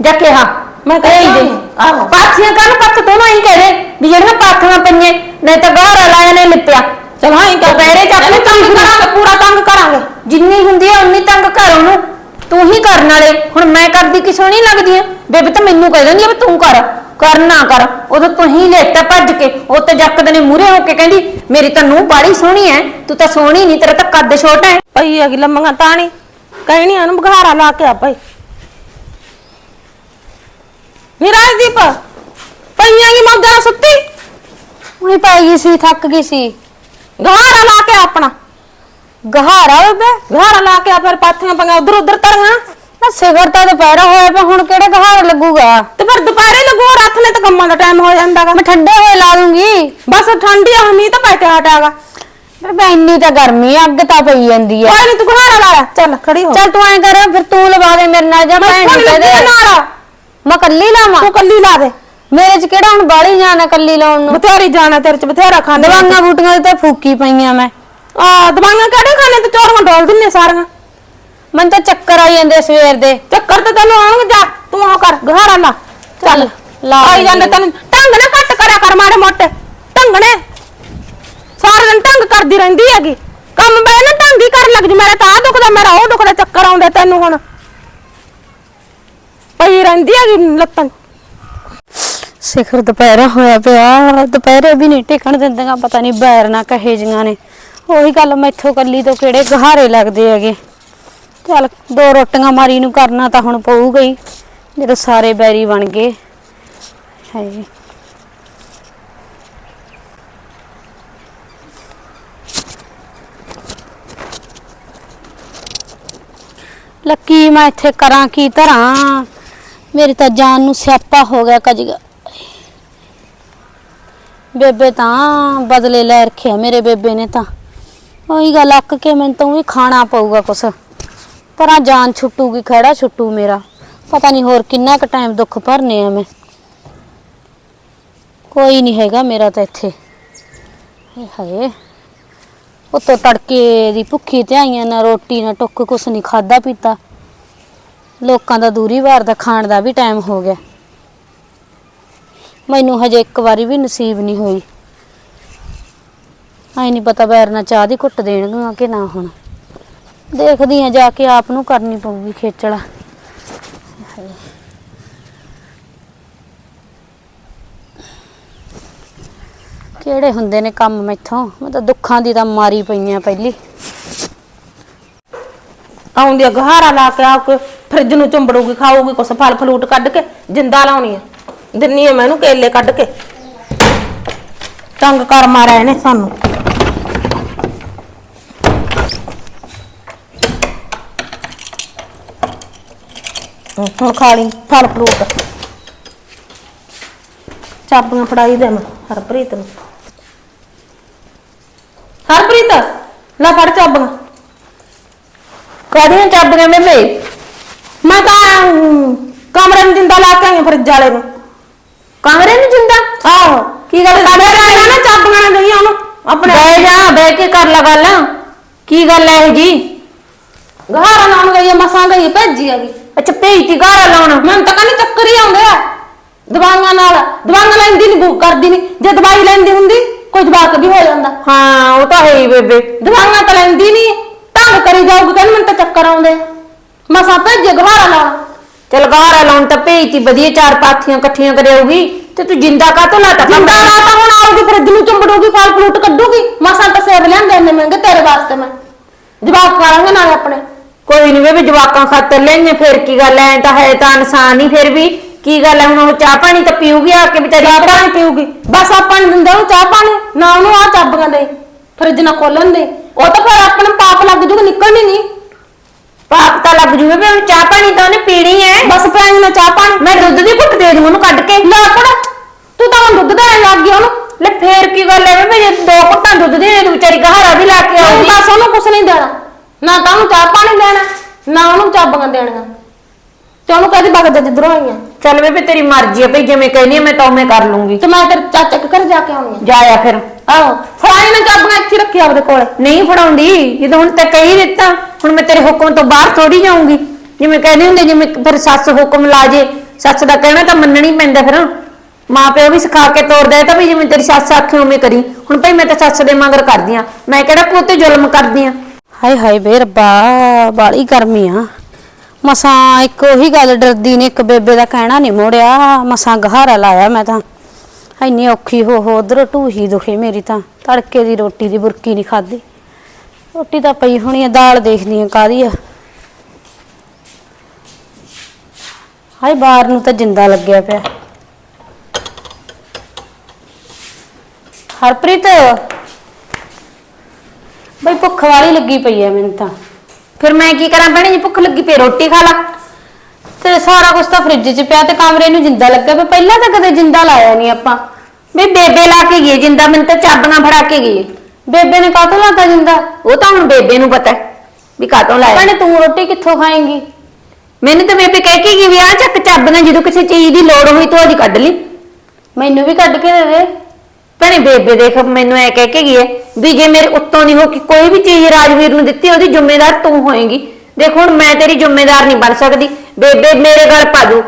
ਜਾ ਕੇ ਹਾਂ। ਮੈਂ ਕਹੀ ਕਹਿੰਦੀ ਦੇ ਹਾਂ। ਆਹੋ। ਪਾਥੀਆਂ ਕਰਨ ਪੱਥ ਤੋਂ ਨਹੀਂ ਕਹਦੇ ਵੀ ਜਿਹੜੀਆਂ ਪਾਥੀਆਂ ਪਈਆਂ ਨਹੀਂ ਤਾਂ ਗਾਰਾ ਲਾਇਆ ਨੇ ਲਿਪਿਆ ਚਲ ਹਾਂ ਇਹ ਦੁਪਹਿਰੇ ਜਾ ਕੇ ਇਹਨੂੰ ਤੰਗ ਤੂੰ ਕਰਾਂਗੇ ਪੂਰਾ ਤੰਗ ਕਰਾਂਗੇ। ਜਿੰਨੀ ਹੁੰਦੀ ਹੈ ਉਨੀ ਤੰਗ ਕਰ ਉਹਨੂੰ। ਤੂੰ ਹੀ ਕਰਨ ਵਾਲੇ। ਹੁਣ ਮੈਂ ਕਰਦੀ ਕਿ ਸੋਹਣੀ ਲੱਗਦੀ ਐ ਬੇਬੇ ਤਾਂ ਮੈਨੂੰ ਕਹਿ ਦਿੰਦੀ ਆ ਵੀ ਤੂੰ ਕਰ। ਕਰ ਨਾ ਕਰ ਉਦੋਂ ਤੂੰ ਹੀ ਲੈਤਾ ਭੱਜ ਕੇ ਉਹ ਤੇ ਜੱਕਦ ਨੇ ਮੂਰੇ ਹੋ ਕੇ ਕਹਿੰਦੀ ਮੇਰੀ ਤਾਂ ਨੂੰਹ ਬਾੜੀ ਸੋਹਣੀ ਐ ਤੂੰ ਤਾਂ ਸੋਹਣੀ ਨਹੀਂ ਤੇਰਾ ਤਾਂ ਕੱਦ ਛੋਟਾ ਹੈ ਪਈ ਹੈਗੀ ਲੰਮੀਆਂ ਤਾਣੀ? ਕਹਿਣੀ ਇਹਨੂੰ ਬਘਾਰਾ ਲਾ ਕੇ ਆ ਭਾਈ। ਨੀ ਰਾਜਦੀਪ ਪਈਆਂ ਕੀ ਮੌਜਾਂ ਸੁੱਤੀ? ਉਹੀ ਪੈ ਗਈ ਸੀ ਥੱਕ ਗਈ ਸੀ। ਗਹਾਰਾ ਲਾ ਕੇ ਆ ਆਪਣਾ। ਗਹਾਰਾ ਬੇਬੇ ਗਹਾਰਾ ਲਾ ਕੇ ਆ ਫਿਰ ਪਾਥੀਆਂ ਪੰਗਾ ਉਧਰ ਉਧਰ ਤਰੀਆਂ ਨਾ ਸਿਖਰ ਤਾਂ ਦੁਪਹਿਰਾ ਹੋਇਆ ਪਿਆ ਹੁਣ ਕਿਹੜੇ ਗਹਾਰਾ ਲੱਗੂਗਾ? ਤੇ ਫਿਰ ਦੁਪਹਿਰੇ ਲੱਗੋ ਰਾਤ ਨੇ ਤਾਂ ਕੰਮਾਂ ਦਾ ਟਾਈਮ ਹੋ ਜਾਂਦਾਗਾ। ਮੈਂ ਠੰਡੇ ਹੋਏ ਲਾ ਦੂੰਗੀ। ਬਸ ਠੰਡੀ ਆ ਮੀਂਹ ਤਾਂ ਪੈ ਕੇ ਹਟਾਗਾ ਬੇਬੇ ਇੰਨੀ ਤਾਂ ਗਰਮੀ ਆ, ਅੱਗ ਤਾਂ ਪਈ ਜਾਂਦੀ ਆ। ਕੋਈ ਨਹੀਂ ਤੂੰ ਗਹਾਰਾ ਲਾ ਲੈ। ਚੱਲ ਖੜੀ ਹੋ। ਚੱਲ ਤੂੰ ਐਂ ਕਰ ਫਿਰ ਤੂੰ ਲਵਾ ਦੇ ਮੇਰੇ ਨਾਲ ਜਾਂ ਮੈਂ ਭੈਣ ਨੂੰ ਕਹਿ ਦੇ। ਨਾਲ? ਮੈਂ ਕੱਲੀ ਲਾਵਾਂ? ਤੂੰ ਕੱਲੀ ਲਾ ਦੇ। ਮੇਰੇ ਚ ਕਿਹੜਾ ਹੁਣ ਬਾੜੀ ਜਾਣਾ ਕੱਲੀ ਲਾਉਣ ਨੂੰ? ਬਥੇਰੀ ਜਾਣਾ ਤੇਰੇ ਚ ਬਥੇਰਾ ਖਾਂਦੇ ਦਵਾਈਆਂ ਬੂਟੀਆਂ ਤਾਂ ਫੂਕੀ ਪਈਆਂ ਮੈਂ। ਆ ਦਵਾਈਆਂ ਕਿਹੜੇ ਖਾਣੇ ਤੇ ਚੋਰੀਆਂ ਡੋਲ ਦਿੰਨੇ ਸਾਰੀਆਂ। ਮੈਨੂੰ ਤਾਂ ਚੱਕਰ ਆਈ ਜਾਂਦੇ ਸਵੇਰ ਦੇ। ਚੱਕਰ ਤੇ ਤੈਨੂੰ ਆਉਣਗੇ ਜਾ ਤੂੰ ਉਹ ਕਰ ਗਹਾਰਾ ਲਾ। ਚੱਲ। ਲਾ ਆਈ ਜਾਂਦੇ ਤੈਨੂੰ। ਢੰਗ ਨਾ ਘੱਟ ਕਰਿਆ ਕਰ ਮਾੜੇ ਮੋਟੇ। ਢੰਗਣੇ। ਸਾਰਾ ਦਿਨ ਢੰਗ ਕਰਦੀ ਰਹਿੰਦੀ ਹੈਗੀ। ਕੰਮ ਬੈ ਨਾ ਢੰਗ ਹੀ ਕਰਨ ਲੱਗ ਜੀ। ਮੇਰਾ ਤਾਂ ਦੁਖਦਾ ਮੇਰਾ ਉਹ ਦੁਖਦਾ ਚੱਕਰ ਆਉਂਦੇ ਤੈਨੂੰ ਹੁਣ। ਪਈ ਰਹਿੰਦੀ ਹੈਗੀ ਲੱਤਾਂ। ਸਿਖਰ ਦੁਪਹਿਰਾ ਹੋਇਆ ਪਿਆ। ਦੁਪਹਿਰੇ ਵੀ ਨਹੀਂ ਟਿਕਣ ਦਿੰਦੀਆਂ। ਪਤਾ ਨਹੀਂ ਬੈਰ ਨਾ ਕਹੇ ਜੀਆਂ ਨੇ। ਉਹੀ ਗੱਲ ਮੈਥੋਂ ਕੱਲੀ ਤੋਂ ਕਿਹੜੇ ਸਹਾਰੇ ਲੱਗਦੇ ਹੈਗੇ। ਚੱਲ ਦੋ ਰੋਟੀਆਂ ਮਾਰੀ ਨੂੰ ਕਰਨਾ ਤਾਂ ਹੁਣ ਪਊਗਾ ਹੀ। ਜਦੋਂ ਸਾਰੇ ਬੈਰੀ ਬਣ ਗਏ। ਹਾਏ ਲੱਕੀ, ਮੈਂ ਇੱਥੇ ਕਰਾਂ ਕੀ ਧਰਾਂ? ਮੇਰੀ ਤਾਂ ਜਾਨ ਨੂੰ ਸਿਆਪਾ ਹੋ ਗਿਆ ਕਜਗਾ ਬੇਬੇ ਤਾਂ ਬਦਲੇ ਲੈ ਰੱਖਿਆ ਮੇਰੇ ਬੇਬੇ ਨੇ ਤਾਂ। ਉਹੀ ਗੱਲ ਅੱਕ ਕੇ ਮੈਨੂੰ ਤਾਂ ਵੀ ਖਾਣਾ ਪਊਗਾ ਕੁਛ। ਪਰਾਂ ਜਾਨ ਛੁੱਟੂਗੀ ਖੜਾ ਛੁੱਟੂ ਮੇਰਾ। ਪਤਾ ਨਹੀਂ ਹੋਰ ਕਿੰਨਾ ਕੁ ਟਾਈਮ ਦੁੱਖ ਭਰਨੇ ਆ ਮੈਂ। ਕੋਈ ਨਹੀਂ ਹੈਗਾ ਮੇਰਾ ਤਾਂ ਇੱਥੇ। ਹਾਏ ਹਾਏ, ਉਤੋਂ ਤੜਕੇ ਦੀ ਭੁੱਖੀ ਧਿਆਈਆਂ ਨਾ ਰੋਟੀ ਨਾ ਟੁੱਕ, ਕੁਛ ਨਹੀਂ ਖਾਦਾ ਪੀਤਾ। ਲੋਕਾਂ ਦਾ ਦੂਰੀ ਵਾਰ ਦਾ ਖਾਣ ਦਾ ਵੀ ਟਾਈਮ ਹੋ ਗਿਆ। ਮੈਨੂੰ ਹਜੇ ਇੱਕ ਵਾਰੀ ਵੀ ਨਸੀਬ ਨਹੀਂ ਹੋਈ। ਆਈ ਨਹੀਂ ਪਤਾ ਬੈਰ ਨਾਲ ਚਾਹ ਦੀ ਘੁੱਟ ਦੇਣਗੇ ਕਿ ਨਾ ਹੁਣ। ਦੇਖਦੀ ਆ ਜਾ ਕੇ ਆਪ ਨੂੰ ਕਰਨੀ ਪਊਗੀ ਖੇਚਲਾ। ਕਿਹੜੇ ਹੁੰਦੇ ਨੇ ਕੰਮ ਮੈਥੋਂ? ਮੈਂ ਤਾਂ ਦੁੱਖਾਂ ਦੀ ਤਾਂ ਮਾਰੀ ਪਈਆਂ ਪਹਿਲੀ। ਆਉਂਦੀ ਆ, ਗਹਾਰਾ ਲਾ ਕੇ ਆ ਕੇ ਫ੍ਰਿਜ ਨੂੰ ਚੁੰਬੜੂਗੀ, ਖਾਊਗੀ, ਕੁਛ ਫਲ ਫਲੂਟ ਕੱਢ ਕੇ ਜਿੰਦਾ ਲਾਉਣੀ ਆ। ਦਿੰਨੀ ਆ ਮੈਨੂੰ ਕੇਲੇ ਕੱਢ ਕੇ। ਤੰਗ ਕਰ ਮਾਰਿਆ ਇਹਨੇ ਸਾਨੂੰ। ਹੁਣ ਹੁਣ ਖਾ ਲਈ ਫਲ ਫਲੂਟ ਚਾਬੀਆਂ ਫੜਾਈ ਦੇ ਮੈਂ, ਹਰਪ੍ਰੀਤ ਨੂੰ। ਹਰਪ੍ਰੀਤ ਲੈ ਫੜ ਚਾਬੀਆਂ। ਕਾਹਦੀਆਂ ਚਾਬੀਆਂ ਬੇਬੇ ਮੈਂ ਤਾਂ ਅਮ, ਕਮਰੇ ਨੂੰ ਜਿੰਦਾ ਲਾ ਕੇ ਆਈ ਆਂ ਫਰਿੱਜ ਵਾਲੇ ਨੂੰ। ਕਮਰੇ ਨੂੰ ਜਿੰਦਾ? ਆਹੋ। ਕੀ ਗੱਲ ਕਮਰੇ ਵਾਲੇ ਨਾ ਚਾਬੀਆਂ ਨਾ ਗਈਆਂ ਉਹਨੂੰ ਆਪਣੇ ਬਹਿ ਜਾ ਬਹਿ ਕੇ ਕਰ ਲਾ ਗੱਲ। ਕੀ ਗੱਲ ਹੈ ਜੀ? ਘਰ ਲਾਉਣ ਗਈ ਆ, ਮਸਾਂ ਗਈ ਭੇਜੀ ਹੈਗੀ ਅੱਛਾ ਭੇਜਤੀ ਘਰ ਲਾਉਣ। ਮੈਨੂੰ ਤਾਂ ਕਹਿੰਦੀ ਚੱਕਰ ਹੀ ਆਉਂਦੇ ਆ। ਦਵਾਈਆਂ ਨਾਲ ਦਵਾਈਆਂ ਲੈਂਦੀ ਨਹੀਂ ਬੁੱਕ ਕਰਦੀ ਨਹੀਂ ਜੇ ਦਵਾਈ ਲੈਂਦੀ ਹੁੰਦੀ ਕੋਈ ਜਵਾਕ ਵੀ ਹੋ ਜਾਂਦਾ। ਹਾਂ ਉਹ ਤਾਂ ਹੈ ਹੀ ਬੇਬੇ। ਦਵਾਈਆਂ ਤਾਂ ਲੈਂਦੀ ਨਹੀਂ ਢੰਗ ਕਰੀ ਜਾਊਗੀ ਕਹਿੰਦੀ ਮੈਨੂੰ ਤਾਂ ਚੱਕਰ ਆਉਂਦੇ। ਮਸਾਂ ਭੇਜੇ ਘਰ ਲਾਉਣ ਚਲ ਘਰ ਲਾਉਣ ਤਾਂ ਭੇਜਤੀ ਵਧੀਆ ਚਾਰ ਪਾਥੀਆਂ ਇਕੱਠੀਆਂ ਕਰਿਆਉਗੀ ਤੇ ਤੂੰ ਜਿੰਦਾ ਕਾਤੋਂ ਲਾਤਾ? ਜਿੰਦਾ ਲਾ ਤਾਂ ਹੁਣ ਆਉਗੀ ਫਰਿੱਜ ਨੂੰ ਚੁੰਬੜੂਗੀ ਫਲ ਫਲੂਟ ਕੱਢੂਗੀ। ਮਸਾਂ ਤਾਂ ਸੇਬ ਲਿਆਂਦੇ ਇੰਨੇ ਮਹਿੰਗੇ ਤੇਰੇ ਵਾਸਤੇ ਮੈਂ। ਜਵਾਕ ਕਰਾਂਗੇ ਨਾਲ ਆਪਣੇ। ਕੋਈ ਨਹੀਂ ਬੇਬੇ ਜਵਾਕਾਂ ਖਾਤਰ ਲੈਣੇ ਫਿਰ ਕੀ ਗੱਲ ਐ ਤਾਂ ਹੈ ਤਾਂ ਇਨਸਾਨ ਹੀ ਫਿਰ ਵੀ। ਕੀ ਗੱਲ ਐ ਹੁਣ ਉਹ ਚਾਹ ਪਾਣੀ ਤਾਂ ਪੀਊਗੀ ਆ ਕੇ ਵਿਚਾਰੀ ਚਾਹ ਪਾਣੀ ਪੀਊਗੀ। ਬਸ ਆਪਾਂ ਨੂੰ ਦਿੰਦੇ ਉਹ ਚਾਹ ਪਾਣੀ ਨਾ ਉਹਨੂੰ ਆ ਚਾਬੀਆਂ ਦੇ। ਫਰਿੱਜ ਨਾ ਖੋਲਣ ਦੇ। ਉਹ ਤਾਂ ਫਿਰ ਆਪਾਂ ਨੂੰ ਪਾਪ ਲੱਗ ਜੂਗਾ ਨਿਕਲਣੀ ਨਹੀਂ। ਪਾਪ ਤਾਂ ਲੱਗ ਜੂਵੇ ਬੇਬੇ ਚਾਹ ਪਾਣੀ ਤਾਂ ਉਹਨੇ ਪੀਣੀ ਐ ਬਸ ਪਿਆਈ ਨਾ ਚਾਹ ਪਾਣੀ। ਮੈਂ ਦੁੱਧ ਦੀ ਘੁੱਟ ਦੇ ਦੂੰ ਉਹਨੂੰ ਕੱਢ ਕੇ। ਲੈ ਪੜਾ ਤੂੰ ਤਾਂ ਹੁਣ ਦੁੱਧ ਦੇਣ ਲੱਗ ਗਈ ਉਹਨੂੰ। ਲੈ ਫੇਰ ਕੀ ਗੱਲ ਐ ਬੇਬੇ ਜੇ ਦੋ ਘੁੱਟਾਂ ਦੁੱਧ ਦੇ ਤੂੰ ਵਿਚਾਰੀ ਘਹਾਰਾ ਵੀ ਲਾ ਕੇ ਆਉਗੀ ਬਸ ਉਹਨੂੰ ਕੁਛ ਨਹੀਂ ਦੇਣਾ। ਨਾ ਤਾਂ ਉਹਨੂੰ ਚਾਹ ਪਾਣੀ ਦੇਣਾ ਨਾ ਉਹਨੂੰ ਚਾਬੀਆਂ ਦੇਣੀਆਂ। ਤੇ ਉਹਨੂੰ ਕਹਦੀ ਬਗਦਾ ਜਿੱਧਰੋਂ ਆਈਆਂ? ਚੱਲ ਬੇਬੇ ਤੇਰੀ ਮਰਜ਼ੀ ਐ ਭਈ ਜਿਵੇਂ ਕਹਿੰਦੀ ਐ ਮੈਂ ਤਾਂ ਉਵੇਂ ਕਰ ਲੂੰਗੀ। ਤੇ ਮੈਂ ਤੇਰੇ ਚਾਚਾ ਕੇ ਘਰ ਜਾ ਕੇ ਆਉਣੀ ਜਾਇਆ ਫਿਰ ਆ ਆਹੋ। ਫੜਾਈ ਨਾ ਚਾਬੀਆਂ ਇੱਥੇ ਰੱਖੀ ਆਪਦੇ ਕੋਲੇ। ਨਹੀਂ ਫੜਾਉਂਦੀ ਜਦੋਂ ਹੁਣ ਤੱਕ ਕਹੀ ਦਿੱਤਾ ਹੁਣ ਮੈਂ ਤੇਰੇ ਹੁਕਮ ਤੋਂ ਬਾਹਰ ਥੋੜੀ ਜਾਊਂਗੀ। ਜਿਵੇਂ ਕਹਿੰਦੇ ਹੁੰਦੇ ਜਿਵੇਂ ਫਿਰ ਸੱਸ ਹੁਕਮ ਲਾ ਜੇ ਸੱਸ ਦਾ ਕਹਿਣਾ ਤਾਂ ਮੰਨਣਾ ਹੀ ਪੈਂਦਾ ਫਿਰ। ਮਾਂ ਪਿਓ ਵੀ ਸਿਖਾ ਕੇ ਤੋਰਦਾ ਹੈ ਤਾਂ ਵੀ ਜਿਵੇਂ ਤੇਰੀ ਸੱਸ ਆਖੇ ਉਵੇਂ ਕਰੀ। ਹੁਣ ਭਈ ਮੈਂ ਤਾਂ ਸੱਸ ਦੇ ਮਗਰ ਕਰਦੀ ਆ। ਮੈਂ ਕਿਹੜਾ ਕੋਈ ਤੇ ਜ਼ੁਲਮ ਕਰਦੀ ਆ। ਹਾਏ ਹਾਏ ਬੇ ਰੱਬਾ ਬਾਲੀ ਗਰਮੀ ਆ। ਮਸਾਂ ਇੱਕ ਉਹੀ ਗੱਲ ਡਰਦੀ ਨੇ, ਇੱਕ ਬੇਬੇ ਦਾ ਕਹਿਣਾ ਨਹੀਂ ਮੋੜਿਆ, ਮਸਾਂ ਗਹਾਰਾ ਲਾਇਆ ਮੈਂ ਤਾਂ। ਇੰਨੀ ਔਖੀ ਹੋ ਹੋ, ਉਧਰ ਢੂਹੀ ਦੁਖੇ ਮੇਰੀ ਤਾਂ। ਤੜਕੇ ਦੀ ਰੋਟੀ ਦੀ ਬੁਰਕੀ ਨਹੀਂ ਖਾਦੀ ਰੋਟੀ ਤਾਂ ਪਈ ਹੋਣੀ ਆ, ਦਾਲ ਦੇਖਦੀ ਆ ਕਾਦੀ ਆ। ਹਾਏ, ਬਾਹਰ ਨੂੰ ਤਾਂ ਜਿੰਦਾ ਲੱਗਿਆ ਪਿਆ। ਹਰਪ੍ਰੀਤ! ਬਈ ਭੁੱਖ ਵਾਲੀ ਲੱਗੀ ਪਈ ਐ ਮੈਨੂੰ ਤਾਂ। ਫਿਰ ਮੈਂ ਕੀ ਕਰਾਂ ਭੈਣੇ ਜੀ ਭੁੱਖ ਲੱਗੀ ਪਈ ਰੋਟੀ ਖਾ ਲਾ। ਤੇ ਸਾਰਾ ਕੁਝ ਤਾਂ ਫ੍ਰਿਜ 'ਚ ਪਿਆ ਤੇ ਕਮਰੇ ਨੂੰ ਜਿੰਦਾ ਲੱਗਾ ਪਿਆ। ਪਹਿਲਾਂ ਤਾਂ ਕਦੇ ਜਿੰਦਾ ਲਾਇਆ ਨਹੀਂ ਆਪਾਂ। ਵੀ ਬੇਬੇ ਲਾ ਕੇ ਗਈ ਹੈ ਜਿੰਦਾ ਮੈਨੂੰ ਤਾਂ ਚਾਬੀਆਂ ਫੜਾ ਕੇ ਗਈ ਹੈ। ਬੇਬੇ ਨੇ ਕਾਹਤੋਂ ਲਾਤਾ ਜਿੰਦਾ? ਉਹ ਤਾਂ ਹੁਣ ਬੇਬੇ ਨੂੰ ਪਤਾ ਹੈ ਵੀ ਕਾਤੋਂ ਲਾਇਆ। ਭੈਣੇ ਤੂੰ ਰੋਟੀ ਕਿੱਥੋਂ ਖਾਏਂਗੀ? ਮੈਨੂੰ ਤਾਂ ਬੇਬੇ ਕਹਿ ਕੇ ਗਈ ਵੀ ਆ ਚੱਕ ਚਾਬੀਆਂ ਜਦੋਂ ਕਿਸੇ ਚੀਜ਼ ਦੀ ਲੋੜ ਹੋਈ ਤੂੰ ਉਹਦੀ ਕੱਢ ਲਈ। ਮੈਨੂੰ ਵੀ ਕੱਢ ਕੇ ਦੇ ਦੇ। ਭੈਣੇ ਬੇਬੇ ਦੇਖ ਮੈਨੂੰ ਐ ਕਹਿ ਕੇ ਗਈ ਹੈ ਵੀ ਜੇ ਮੇਰੇ ਉੱਤੋਂ ਦੀ ਹੋ ਕੇ ਕੋਈ ਵੀ ਚੀਜ਼ ਰਾਜਵੀਰ ਨੂੰ ਦਿੱਤੀ ਉਹਦੀ ਜ਼ਿੰਮੇਦਾਰ ਤੂੰ ਹੋਏਗੀ। ਦੇਖ ਹੁਣ ਮੈਂ ਤੇਰੀ ਜ਼ਿੰਮੇਦਾਰ ਨਹੀਂ ਬਣ ਸਕਦੀ। ਬੇਬੇ ਮੇਰੇ ਗਲ ਪਾ ਦੂ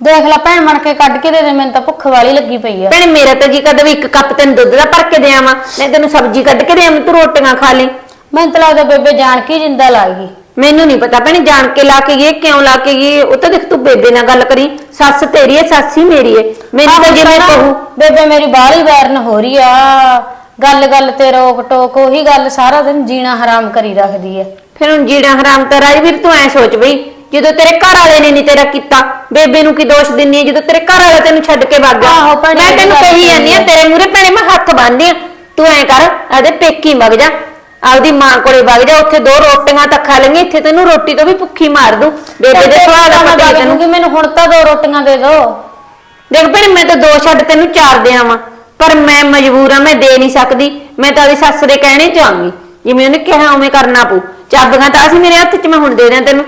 ਦੇਖ ਲੈ ਭੈਣ ਬਣ ਕੇ ਕੱਢ ਕੇ ਦੇ ਦੇ ਮੈਨੂੰ ਤਾਂ ਭੁੱਖ ਵਾਲੀ ਲੱਗੀ ਪਈ ਆ ਭੈਣੇ ਮੇਰਾ ਤਾਂ ਜੀ ਕਦੇ ਵੀ ਇੱਕ ਕੱਪ ਤੈਨੂੰ ਦੁੱਧ ਦਾ ਭਰ ਕੇ ਦਿਆਂ ਵਾ ਮੈਂ ਤੈਨੂੰ ਸਬਜ਼ੀ ਕੱਢ ਕੇ ਦਿਆਂ ਤੂੰ ਰੋਟੀਆਂ ਖਾ ਲਈ। ਮੈਨੂੰ ਤਾਂ ਲੱਗਦਾ ਬੇਬੇ ਜਾਣ ਕੇ ਹੀ ਜਿੰਦਾ ਲਾਏਗੀ। ਮੈਨੂੰ ਨਹੀਂ ਪਤਾ ਭੈਣੇ ਜਾਣ ਕੇ ਲਾ ਕੇ ਹੈ, ਕਿਉਂ ਲਾ ਕੇ ਹੈ, ਉਹ ਤਾਂ ਦੇਖ ਤੂੰ ਬੇਬੇ ਨਾਲ ਗੱਲ ਕਰੀ। ਸੱਸ ਤੇਰੀ ਹੈ ਸੱਸ ਹੀ ਮੇਰੀ ਹੈ। ਮੈਨੂੰ ਤਾਂ ਜਿਵੇਂ ਕਹੂ। ਬੇਬੇ ਮੇਰੀ ਬਾਹਲੀ ਵੈਰਨ ਹੋ ਰਹੀ ਆ। ਗੱਲ ਗੱਲ ਤੇ ਰੋਕ ਟੋਕ ਉਹੀ ਗੱਲ ਸਾਰਾ ਦਿਨ ਜੀਣਾ ਹਰਾਮ ਕਰੀ ਰੱਖਦੀ ਐ ਫਿਰ ਹੁਣ ਜੀਣਾ ਹਰਾਮ ਤਾਂ ਰਾਜਵੀਰ ਤੂੰ ਐ ਸੋਚ ਬਈ ਜਦੋਂ ਤੇਰੇ ਘਰ ਵਾਲੇ ਨੇ ਨਹੀਂ ਤੇਰਾ ਕੀਤਾ ਬੇਬੇ ਨੂੰ ਕੀ ਦੋਸ਼ ਦਿੰਨੀ ਹੈ? ਜਦੋਂ ਤੇਰੇ ਘਰ ਵਾਲਾ ਤੈਨੂੰ ਛੱਡ ਕੇ ਵਗ ਗਿਆ ਮੈਂ ਤੈਨੂੰ ਕਹੀ ਜਾਂਦੀ ਆ। ਤੇਰੇ ਮੂਹਰੇ ਭੈਣੇ ਮੈਂ ਹੱਥ ਬੰਨ੍ਹਦੀ ਆ ਤੂੰ ਐ ਕਰ ਆਦੇ ਪੇਕੀ ਵਗ ਜਾ। ਆਪਦੀ ਮਾਂ ਕੋਲੇ ਵਗ ਜਾ ਉੱਥੇ ਦੋ ਰੋਟੀਆਂ ਤਾਂ ਖਾ ਲੈਂਗੇ ਇੱਥੇ ਤੈਨੂੰ ਰੋਟੀ ਤੋਂ ਵੀ ਭੁੱਖੀ ਮਾਰ ਦੂੰ। ਬੇਬੇ ਦੇ ਸਵਾਲ ਦਾ ਮੈਂ ਪਤਾ ਹੀ ਤੈਨੂੰ ਕਿ ਮੈਨੂੰ ਹੁਣ ਤਾਂ ਦੋ ਰੋਟੀਆਂ ਦੇ ਦੋ। ਦੇਖ ਭੈਣੇ ਮੈਂ ਤਾਂ ਦੋ ਛੱਡ ਤੈਨੂੰ ਚਾਰ ਦਿਆਂ ਵਾਂ ਪਰ ਮੈਂ ਮਜਬੂਰ ਆ ਮੈਂ ਦੇ ਨਹੀਂ ਸਕਦੀ। ਮੈਂ ਤਾਂ ਉਹਦੀ ਸੱਸ ਦੇ ਕਹਿਣੇ ਚ ਆਉਂਗੀ ਜਿਵੇਂ ਉਹਨੇ ਕਿਹਾ ਉਵੇਂ ਕਰਨਾ ਪਊ। ਚਾਬੀਆਂ ਤਾਂ ਅਸੀਂ ਮੇਰੇ ਹੱਥ 'ਚ ਮੈਂ ਹੁਣ ਦੇ ਦਿਆਂ ਤੈਨੂੰ।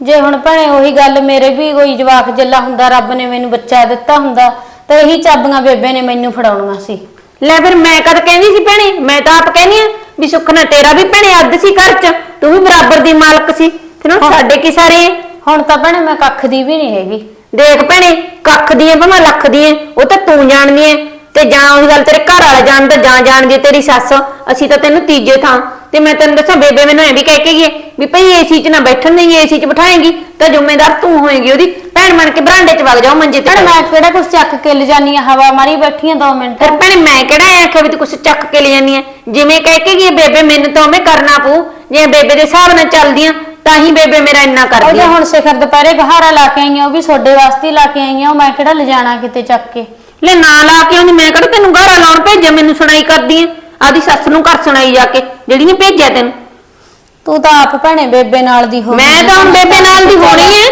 ਜੇ ਹੁਣ ਭੈਣੇ ਉਹੀ ਗੱਲ ਮੇਰੇ ਵੀ ਕੋਈ ਜਵਾਕ ਜੱਲਾ ਹੁੰਦਾ ਰੱਬ ਨੇ ਮੈਨੂੰ ਬੱਚਾ ਦਿੱਤਾ ਹੁੰਦਾ ਤਾਂ ਇਹੀ ਚਾਬੀਆਂ ਬੇਬੇ ਨੇ ਮੈਨੂੰ ਫੜਾਉਣੀਆਂ ਸੀ। ਲੈ ਫਿਰ ਮੈਂ ਕਦ ਕਹਿੰਦੀ ਸੀ ਭੈਣੇ? ਮੈਂ ਤਾਂ ਆਪ ਕਹਿੰਦੀ ਆ ਵੀ ਸੁੱਖ ਨਾ ਤੇਰਾ ਵੀ ਭੈਣੇ ਅੱਧ ਸੀ ਘਰ 'ਚ ਤੂੰ ਵੀ ਬਰਾਬਰ ਦੀ ਮਾਲਕ ਸੀ। ਫਿਰ ਹੁਣ ਸਾਡੇ ਕੀ ਸਾਰੇ ਆ? ਹੁਣ ਤਾਂ ਭੈਣੇ ਮੈਂ ਕੱਖ ਦੀ ਵੀ ਨਹੀਂ ਹੈਗੀ। ਦੇਖ ਭੈਣੇ ਕੱਖ ਦੀ ਐ ਭਾਵੇਂ ਲੱਖ ਦੀ ਐ ਉਹ ਤਾਂ ਤੂੰ ਜਾਣਦੀ ਐ ਤੇ ਜਾਂ ਉਹੀ ਗੱਲ ਤੇਰੇ ਘਰ ਵਾਲਾ ਜਾਣਦਾ ਜਾਂ ਜਾਣਦੀ ਤੇਰੀ ਸੱਸ। ਅਸੀਂ ਤਾਂ ਤੈਨੂੰ ਤੀਜੇ ਥਾਂ। ਤੇ ਮੈਂ ਤੈਨੂੰ ਦੱਸਾਂ ਬੇਬੇ ਮੈਨੂੰ ਐ ਵੀ ਕਹਿ ਕੇ ਗਈ ਵੀ ਭਈ ਏਸੀ 'ਚ ਨਾ ਬੈਠਣ ਨਹੀਂ ਏਸੀ 'ਚ ਬਿਠਾਏਂਗੀ ਤਾਂ ਜ਼ਿੰਮੇਦਾਰ ਤੂੰ ਹੋਏਗੀ ਉਹਦੀ। ਭੈਣ ਬਣ ਕੇ ਬਰਾਂਡੇ 'ਚ ਵਗ ਜਾਓ ਮੰਜੇ ਤੇ ਭੈਣੇ ਮੈਂ ਕਿਹੜਾ ਕੁਝ ਚੱਕ ਕੇ ਲਿਜਾਨੀ ਆ ਹਵਾ ਮਾਰੀ ਬੈਠੀ ਆ 2 ਮਿੰਟ। ਫਿਰ ਭੈਣੇ ਮੈਂ ਕਿਹੜਾ ਐ ਆਖਿਆ ਵੀ ਤੂੰ ਕੁਛ ਚੱਕ ਕੇ ਲੈ ਜਾਨੀ ਐ ਜਿਵੇਂ ਕਹਿ ਕੇ ਗਈ ਬੇਬੇ ਮੈਨੂੰ ਤਾਂ ਉਵੇਂ ਕਰਨਾ ਪਊ। ਜੇ ਬੇਬੇ ਦੇ ਹਿਸਾਬ ਨਾਲ ਚੱਲਦੀ ਆ ਤਾਂ ਹੀ ਬੇਬੇ ਮੇਰਾ ਇੰਨਾ ਉਹ ਕਰਦੀ ਜੇ ਆ ਹੁਣ ਸਿਖਰ ਦੁਪਹਿਰੇ ਗਹਾਰਾ ਲਾ ਕੇ ਆਈਆਂ ਉਹ ਵੀ ਤੁਹਾਡੇ ਵਾਸਤੇ ਹੀ ਲਾ ਕੇ ਆਈਆਂ ਉਹ ਮੈਂ ਕਿਹੜਾ ਲਿਜਾਣਾ ਕਿਤੇ ਚੱਕ ਕੇ? ਲੈ ਨਾ ਲਾ ਕੇ ਉਹਨੇ ਮੈਂ ਕਿਹੜਾ ਤੈਨੂੰ ਗਾਲਾਂ ਲਾਉਣ ਭੇਜਿਆ ਮੈਨੂੰ ਸੁਣਾਈ ਕਰਦੀ ਐ ਆਦੀ ਸੱਸ ਨੂੰ ਘਰ ਸੁਣਾਈ ਜਾ ਕੇ ਜਿਹੜੀ ਨੇ ਭੇਜਿਆ ਤੈਨੂੰ। ਤੂੰ ਤਾਂ ਆਪ ਭੈਣੇ ਬੇਬੇ ਨਾਲ ਦੀ ਹੋ ਮੈਂ। ਤਾਂ ਹੁਣ ਬੇਬੇ ਨਾਲ ਦੀ ਹੋਣੀ ਐ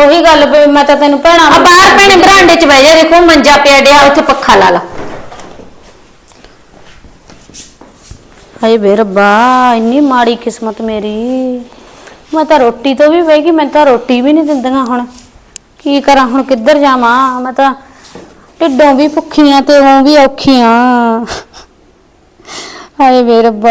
ਉਹੀ ਗੱਲ ਵੀ ਮੈਂ ਤਾਂ ਤੈਨੂੰ ਭੈਣਾ ਆ ਬਾਹਰ ਭੈਣੇ ਬਰਾਂਡੇ 'ਚ ਬਹਿ ਜਾ ਦੇਖੋ ਮੰਜਾ ਪਿਆ ਡਿਆ ਉੱਥੇ ਪੱਖਾ ਲਾ ਲਾ। ਹਾਏ ਵੇ ਰੱਬਾ ਇੰਨੀ ਮਾੜੀ ਕਿਸਮਤ ਮੇਰੀ। ਮੈਂ ਤਾਂ ਰੋਟੀ ਤੋਂ ਵੀ ਬਹਿ ਗਈ ਮੈਨੂੰ ਤਾਂ ਰੋਟੀ ਵੀ ਨਹੀਂ ਦਿੰਦੀਆਂ ਹੁਣ। ਕੀ ਕਰਾਂ ਹੁਣ ਕਿੱਧਰ ਜਾਵਾਂ? ਮੈਂ ਤਾਂ ਢਿੱਡੋਂ ਵੀ ਭੁੱਖੀਆਂ ਤੇ ਉਹ ਵੀ ਔਖੀਆਂ। ਹਾਏ ਵੇ ਰੱਬਾ।